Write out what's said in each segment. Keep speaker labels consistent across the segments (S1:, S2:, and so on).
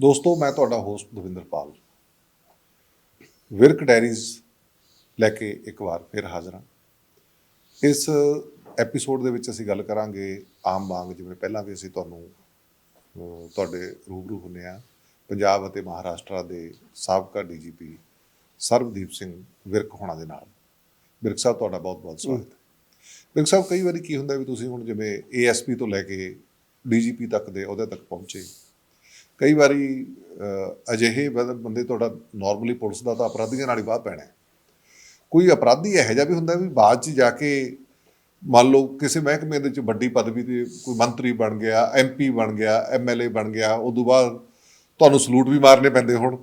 S1: ਦੋਸਤੋ ਮੈਂ ਤੁਹਾਡਾ ਹੋਸਟ ਦਵਿੰਦਰਪਾਲ। ਵਿਰਕ ਡਾਇਰੀਜ਼ ਲੈ ਕੇ ਇੱਕ ਵਾਰ ਫਿਰ ਹਾਜ਼ਰ ਹਾਂ। ਇਸ ਐਪੀਸੋਡ ਦੇ ਵਿੱਚ ਅਸੀਂ ਗੱਲ ਕਰਾਂਗੇ ਆਮ ਵਾਂਗ ਜਿਵੇਂ ਪਹਿਲਾਂ ਵੀ ਅਸੀਂ ਤੁਹਾਨੂੰ ਤੁਹਾਡੇ ਰੂਬਰੂ ਹੁੰਨੇ ਆ ਪੰਜਾਬ ਅਤੇ ਮਹਾਰਾਸ਼ਟਰ ਦੇ ਸਾਬਕਾ ਡੀਜੀਪੀ ਸਰਬਦੀਪ ਸਿੰਘ ਵਿਰਕ ਹੋਣਾ ਦੇ ਨਾਲ। ਵਿਰਕ ਸਾਹਿਬ ਤੁਹਾਡਾ ਬਹੁਤ-ਬਹੁਤ ਸਵਾਗਤ ਹੈ। ਵਿਰਕ ਸਾਹਿਬ ਕਈ ਵਾਰੀ ਕੀ ਹੁੰਦਾ ਵੀ ਤੁਸੀਂ ਹੁਣ ਜਿਵੇਂ ਏਐਸਪੀ ਤੋਂ ਲੈ ਕੇ ਡੀਜੀਪੀ ਤੱਕ ਦੇ ਅਹੁਦੇ ਤੱਕ ਪਹੁੰਚੇ ਕਈ ਵਾਰੀ ਅਜਿਹੇ ਬੰਦੇ ਤੁਹਾਡਾ ਨਾਰਮਲੀ ਪੁਲਿਸ ਦਾ ਤਾਂ ਅਪਰਾਧੀਆਂ ਨਾਲ ਹੀ ਬਾਹ ਪੈਣਾ। ਕੋਈ ਅਪਰਾਧੀ ਇਹੋ ਜਿਹਾ ਵੀ ਹੁੰਦਾ ਵੀ ਬਾਅਦ ਚ ਜਾ ਕੇ ਮੰਨ ਲਓ ਕਿਸੇ ਮਹਿਕਮੇ ਦੇ ਵਿੱਚ ਵੱਡੀ ਪਦਵੀ ਤੇ ਕੋਈ ਮੰਤਰੀ ਬਣ ਗਿਆ ਐਮਪੀ ਬਣ ਗਿਆ ਐਮਐਲਏ ਬਣ ਗਿਆ ਉਦੋਂ ਬਾਅਦ ਤੁਹਾਨੂੰ ਸਲੂਟ ਵੀ ਮਾਰਨੇ ਪੈਂਦੇ ਹੁਣ।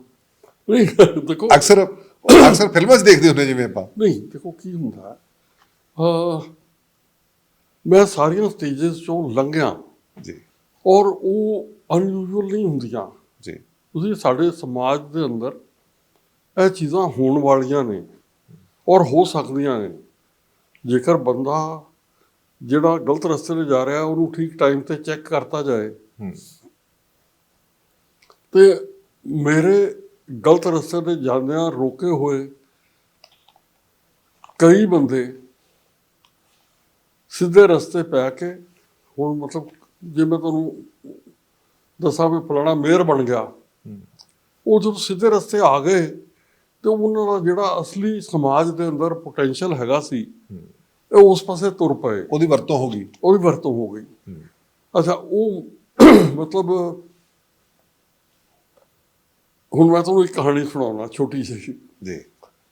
S2: ਨਹੀਂ ਦੇਖੋ
S1: ਅਕਸਰ ਅਕਸਰ ਫਿਲਮਾਂ 'ਚ ਦੇਖਦੇ ਹੁੰਦੇ ਜਿਵੇਂ ਆਪਾਂ।
S2: ਨਹੀਂ ਦੇਖੋ ਕੀ ਹੁੰਦਾ ਆ ਮੈਂ ਸਾਰੀਆਂ ਸਟੇजेस ਚੋਂ ਲੰਘਿਆ।
S1: ਜੀ।
S2: ਔਰ ਉਹ ਅਨਯੂਜੂਅਲ ਨਹੀਂ ਹੁੰਦੀਆਂ
S1: ਜੀ।
S2: ਤੁਸੀਂ ਸਾਡੇ ਸਮਾਜ ਦੇ ਅੰਦਰ ਇਹ ਚੀਜ਼ਾਂ ਹੋਣ ਵਾਲੀਆਂ ਨੇ ਔਰ ਹੋ ਸਕਦੀਆਂ ਨੇ। ਜੇਕਰ ਬੰਦਾ ਜਿਹੜਾ ਗਲਤ ਰਸਤੇ ਤੇ ਜਾ ਰਿਹਾ ਉਹਨੂੰ ਠੀਕ ਟਾਈਮ ਤੇ ਚੈੱਕ ਕਰਤਾ ਜਾਏ ਤੇ ਮੇਰੇ ਗਲਤ ਰਸਤੇ ਤੇ ਜਾਂਦਿਆਂ ਰੋਕੇ ਹੋਏ ਕਈ ਬੰਦੇ ਸਿੱਧੇ ਰਸਤੇ ਪੈ ਕੇ ਹੁਣ ਮਤਲਬ ਜੇ ਮੈਂ ਤੁਹਾਨੂੰ ਦੱਸਾਂ ਵੀ ਫਲਾਣਾ ਮੇਅਰ ਬਣ ਗਿਆ। ਉਹ ਜਦੋਂ ਸਿੱਧੇ ਰਸਤੇ ਆ ਗਏ ਤੇ ਉਹਨਾਂ ਦਾ ਜਿਹੜਾ ਅਸਲੀ ਸਮਾਜ ਦੇ ਅੰਦਰ ਪੋਟੈਂਸ਼ੀਅਲ ਹੈਗਾ ਸੀ ਇਹ ਉਸ ਪਾਸੇ ਤੁਰ ਪਏ।
S1: ਉਹਦੀ ਵਰਤੋਂ ਹੋ ਗਈ।
S2: ਉਹਦੀ ਵਰਤੋਂ ਹੋ ਗਈ। ਅੱਛਾ ਉਹ ਮਤਲਬ ਹੁਣ ਮੈਂ ਤੁਹਾਨੂੰ ਇੱਕ ਕਹਾਣੀ ਸੁਣਾਉਣਾ ਛੋਟੀ ਜਿਹੀ।
S1: ਜੀ।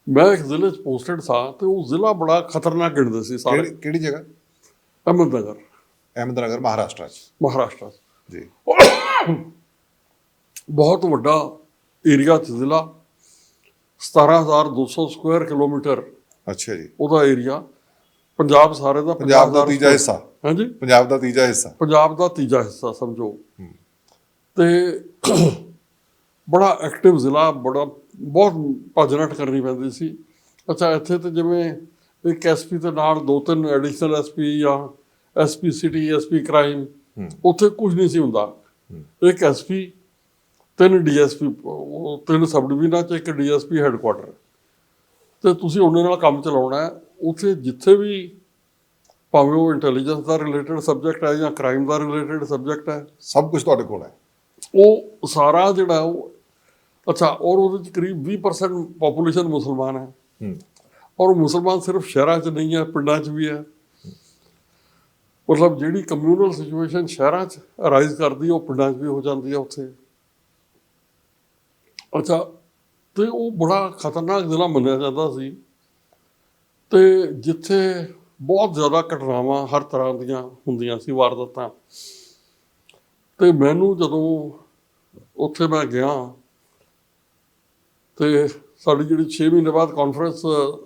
S2: ਮੈਂ ਇੱਕ ਜ਼ਿਲ੍ਹੇ 'ਚ ਪੋਸਟਡ ਸਾਂ ਤੇ ਉਹ ਜ਼ਿਲ੍ਹਾ ਬੜਾ ਖਤਰਨਾਕ ਗਿਣਦੇ ਸੀ ਸਾਰੇ।
S1: ਕਿਹੜੀ ਕਿਹੜੀ ਜਗ੍ਹਾ?
S2: ਅਹਿਮਦਨਗਰ
S1: ਅਹਿਮਦਨਗਰ ਮਹਾਰਾਸ਼ਟਰ 'ਚ।
S2: ਮਹਾਰਾਸ਼ਟਰ 'ਚ।
S1: ਜੀ।
S2: ਬਹੁਤ ਵੱਡਾ ਏਰੀਆ 'ਚ ਜ਼ਿਲ੍ਹਾ 17200 ਸਕੁਆਇਰ ਕਿਲੋਮੀਟਰ
S1: ਅੱਛਾ ਜੀ।
S2: ਉਹਦਾ ਏਰੀਆ ਪੰਜਾਬ ਸਾਰੇ ਦਾ
S1: ਪੰਜਾਬ ਦਾ
S2: 50,000
S1: ਤੀਜਾ ਹਿੱਸਾ।
S2: ਹਾਂਜੀ।
S1: ਪੰਜਾਬ ਦਾ ਤੀਜਾ ਹਿੱਸਾ।
S2: ਪੰਜਾਬ ਦਾ ਤੀਜਾ ਹਿੱਸਾ ਸਮਝੋ। ਤੇ ਬੜਾ ਐਕਟਿਵ ਜ਼ਿਲ੍ਹਾ ਬੜਾ ਬਹੁਤ ਭੱਜ-ਨੱਠ ਕਰਨੀ ਪੈਂਦੀ ਸੀ। ਅੱਛਾ ਇੱਥੇ ਤੇ ਜਿਵੇਂ ਇੱਕ ਐਸਪੀ ਦੇ ਨਾਲ ਦੋ ਤਿੰਨ ਐਡੀਸ਼ਨਲ ਐਸਪੀ ਜਾਂ ਐਸਪੀ ਸਿਟੀ ਐਸਪੀ ਕ੍ਰਾਈਮ ਉੱਥੇ ਕੁਝ ਨਹੀਂ ਸੀ ਹੁੰਦਾ। ਇੱਕ ਐਸਪੀ ਤਿੰਨ ਡੀਐਸਪੀ ਤਿੰਨ ਸਬ ਡਿਵੀਜ਼ਨਾਂ ਚ ਇੱਕ ਡੀਐਸਪੀ ਹੈੱਡਕੁਆਟਰ ਤੇ ਤੁਸੀਂ ਉਹਨਾਂ ਨਾਲ ਕੰਮ ਚਲਾਉਣਾ ਹੈ। ਉੱਥੇ ਜਿੱਥੇ ਵੀ ਭਾਵੇਂ ਉਹ ਇੰਟੈਲੀਜੈਂਸ ਦਾ ਰਿਲੇਟਡ ਸਬਜੈਕਟ ਹੈ ਜਾਂ ਕ੍ਰਾਈਮ ਦਾ ਰਿਲੇਟਡ ਸਬਜੈਕਟ ਹੈ।
S1: ਸਭ ਕੁਝ ਤੁਹਾਡੇ ਕੋਲ ਹੈ।
S2: ਉਹ ਸਾਰਾ ਜਿਹੜਾ ਉਹ ਅੱਛਾ ਔਰ ਉਹਦੇ ਚ ਕਰੀਬ 20% ਪੋਪੂਲੇਸ਼ਨ ਮੁਸਲਮਾਨ ਹੈ।
S1: ਹੂੰ।
S2: ਔਰ ਮੁਸਲਮਾਨ ਸਿਰਫ ਸ਼ਹਿਰਾਂ 'ਚ ਨਹੀਂ ਹੈ ਪਿੰਡਾਂ 'ਚ ਵੀ ਹੈ। ਮਤਲਬ ਜਿਹੜੀ ਕਮਿਊਨਲ ਸਿਚੁਏਸ਼ਨ ਸ਼ਹਿਰਾਂ 'ਚ ਅਰਾਈਜ਼ ਕਰਦੀ ਉਹ ਪਿੰਡਾਂ 'ਚ ਵੀ ਹੋ ਜਾਂਦੀ ਹੈ ਉੱਥੇ। ਅੱਛਾ ਤੇ ਉਹ ਬੜਾ ਖਤਰਨਾਕ ਜ਼ਿਲ੍ਹਾ ਮੰਨਿਆ ਜਾਂਦਾ ਸੀ। ਤੇ ਜਿੱਥੇ ਬਹੁਤ ਜ਼ਿਆਦਾ ਘਟਨਾਵਾਂ ਹਰ ਤਰ੍ਹਾਂ ਦੀਆਂ ਹੁੰਦੀਆਂ ਸੀ ਵਾਰਦਾਤਾਂ। ਤੇ ਮੈਨੂੰ ਜਦੋਂ ਉੱਥੇ ਮੈਂ ਗਿਆ ਤੇ ਸਾਡੀ ਜਿਹੜੀ 6 ਮਹੀਨੇ ਬਾਅਦ ਕਾਨਫਰੰਸ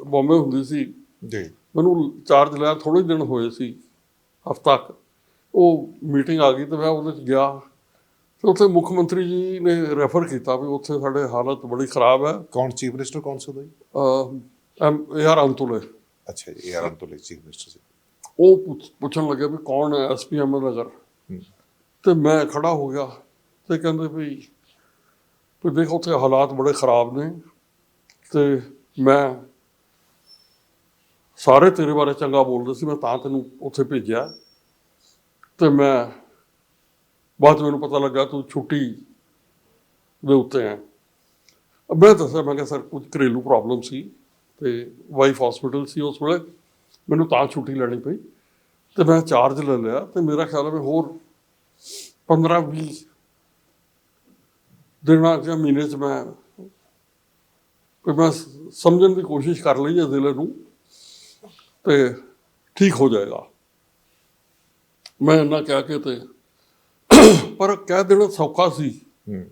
S2: ਬੰਬੇ ਹੁੰਦੀ ਸੀ
S1: ਜੀ।
S2: ਮੈਨੂੰ ਚਾਰਜ ਲਿਆ ਥੋੜੇ ਦਿਨ ਹੋਏ ਸੀ। ਹਫ਼ਤਾ ਉਹ ਮੀਟਿੰਗ ਆ ਗਈ ਤੇ ਮੈਂ ਉਹਦੇ ਚ ਗਿਆ। ਤੇ ਉੱਥੇ ਮੁੱਖ ਮੰਤਰੀ ਜੀ ਨੇ ਰੈਫਰ ਕੀਤਾ ਵੀ ਉੱਥੇ ਸਾਡੇ ਹਾਲਤ ਬੜੀ ਖਰਾਬ ਹੈ।
S1: ਕੌਣ? ਚੀਫ ਮਿਨਿਸਟਰ ਕੌਣ ਸੀ ਉਦੋਂ
S2: ਐਮ ਯਾਰ ਅੰਤੁਲੇ
S1: ਅੱਛਾ ਜੀ A R Antulay chief minister ਸੀ।
S2: ਉਹ ਪੁੱਛ- ਪੁੱਛਣ ਲੱਗੇ ਵੀ ਕੌਣ ਹੈ ਐਸਪੀਐਮ ਨਗਰ? ਤੇ ਮੈਂ ਖੜਾ ਹੋ ਗਿਆ ਤੇ ਕਹਿੰਦੇ ਵੀ ਵੀ ਦੇਖੋ ਉੱਥੇ ਹਾਲਾਤ ਬੜੇ ਖਰਾਬ ਨੇ ਤੇ ਮੈਂ ਸਾਰੇ ਤੇਰੇ ਬਾਰੇ ਚੰਗਾ ਬੋਲਦੇ ਸੀ, ਮੈਂ ਤਾਂ ਤੈਨੂੰ ਉੱਥੇ ਭੇਜਿਆ। ਤੇ ਮੈਂ ਬਾਅਦ 'ਚ ਮੈਨੂੰ ਪਤਾ ਲੱਗਾ ਤੂੰ ਛੁੱਟੀ ਦੇ ਉੱਤੇ ਹੈ। ਮੈਂ ਦੱਸਿਆ, ਮੈਂ ਕਿਹਾ, ਸਰ, ਕੁਝ ਘਰੇਲੂ ਪ੍ਰੋਬਲਮ ਸੀ ਤੇ ਵਾਈਫ ਹਸਪੀਟਲ ਸੀ ਉਸ ਵੇਲੇ, ਮੈਨੂੰ ਤਾਂ ਛੁੱਟੀ ਲੈਣੀ ਪਈ। ਤੇ ਮੈਂ ਚਾਰਜ ਲੈ ਲਿਆ ਤੇ ਮੇਰਾ ਖਿਆਲ ਹੈ ਵੀ ਹੋਰ 15 20 ਦਿਨਾਂ ਜਾਂ ਮਹੀਨੇ ਚ ਮੈਂ ਵੀ ਮੈਂ ਸਮਝਣ ਦੀ ਕੋਸ਼ਿਸ਼ ਕਰ ਲਈ ਹੈ ਜ਼ਿਲ੍ਹੇ ਨੂੰ। ਤੇ ਠੀਕ ਹੋ ਜਾਏਗਾ। ਮੈਂ ਇਹਨਾਂ ਕਹਿ ਕੇ ਤੇ ਪਰ ਕਹਿ ਦੇਣਾ ਸੌਖਾ ਸੀ।
S1: ਹੂੰ।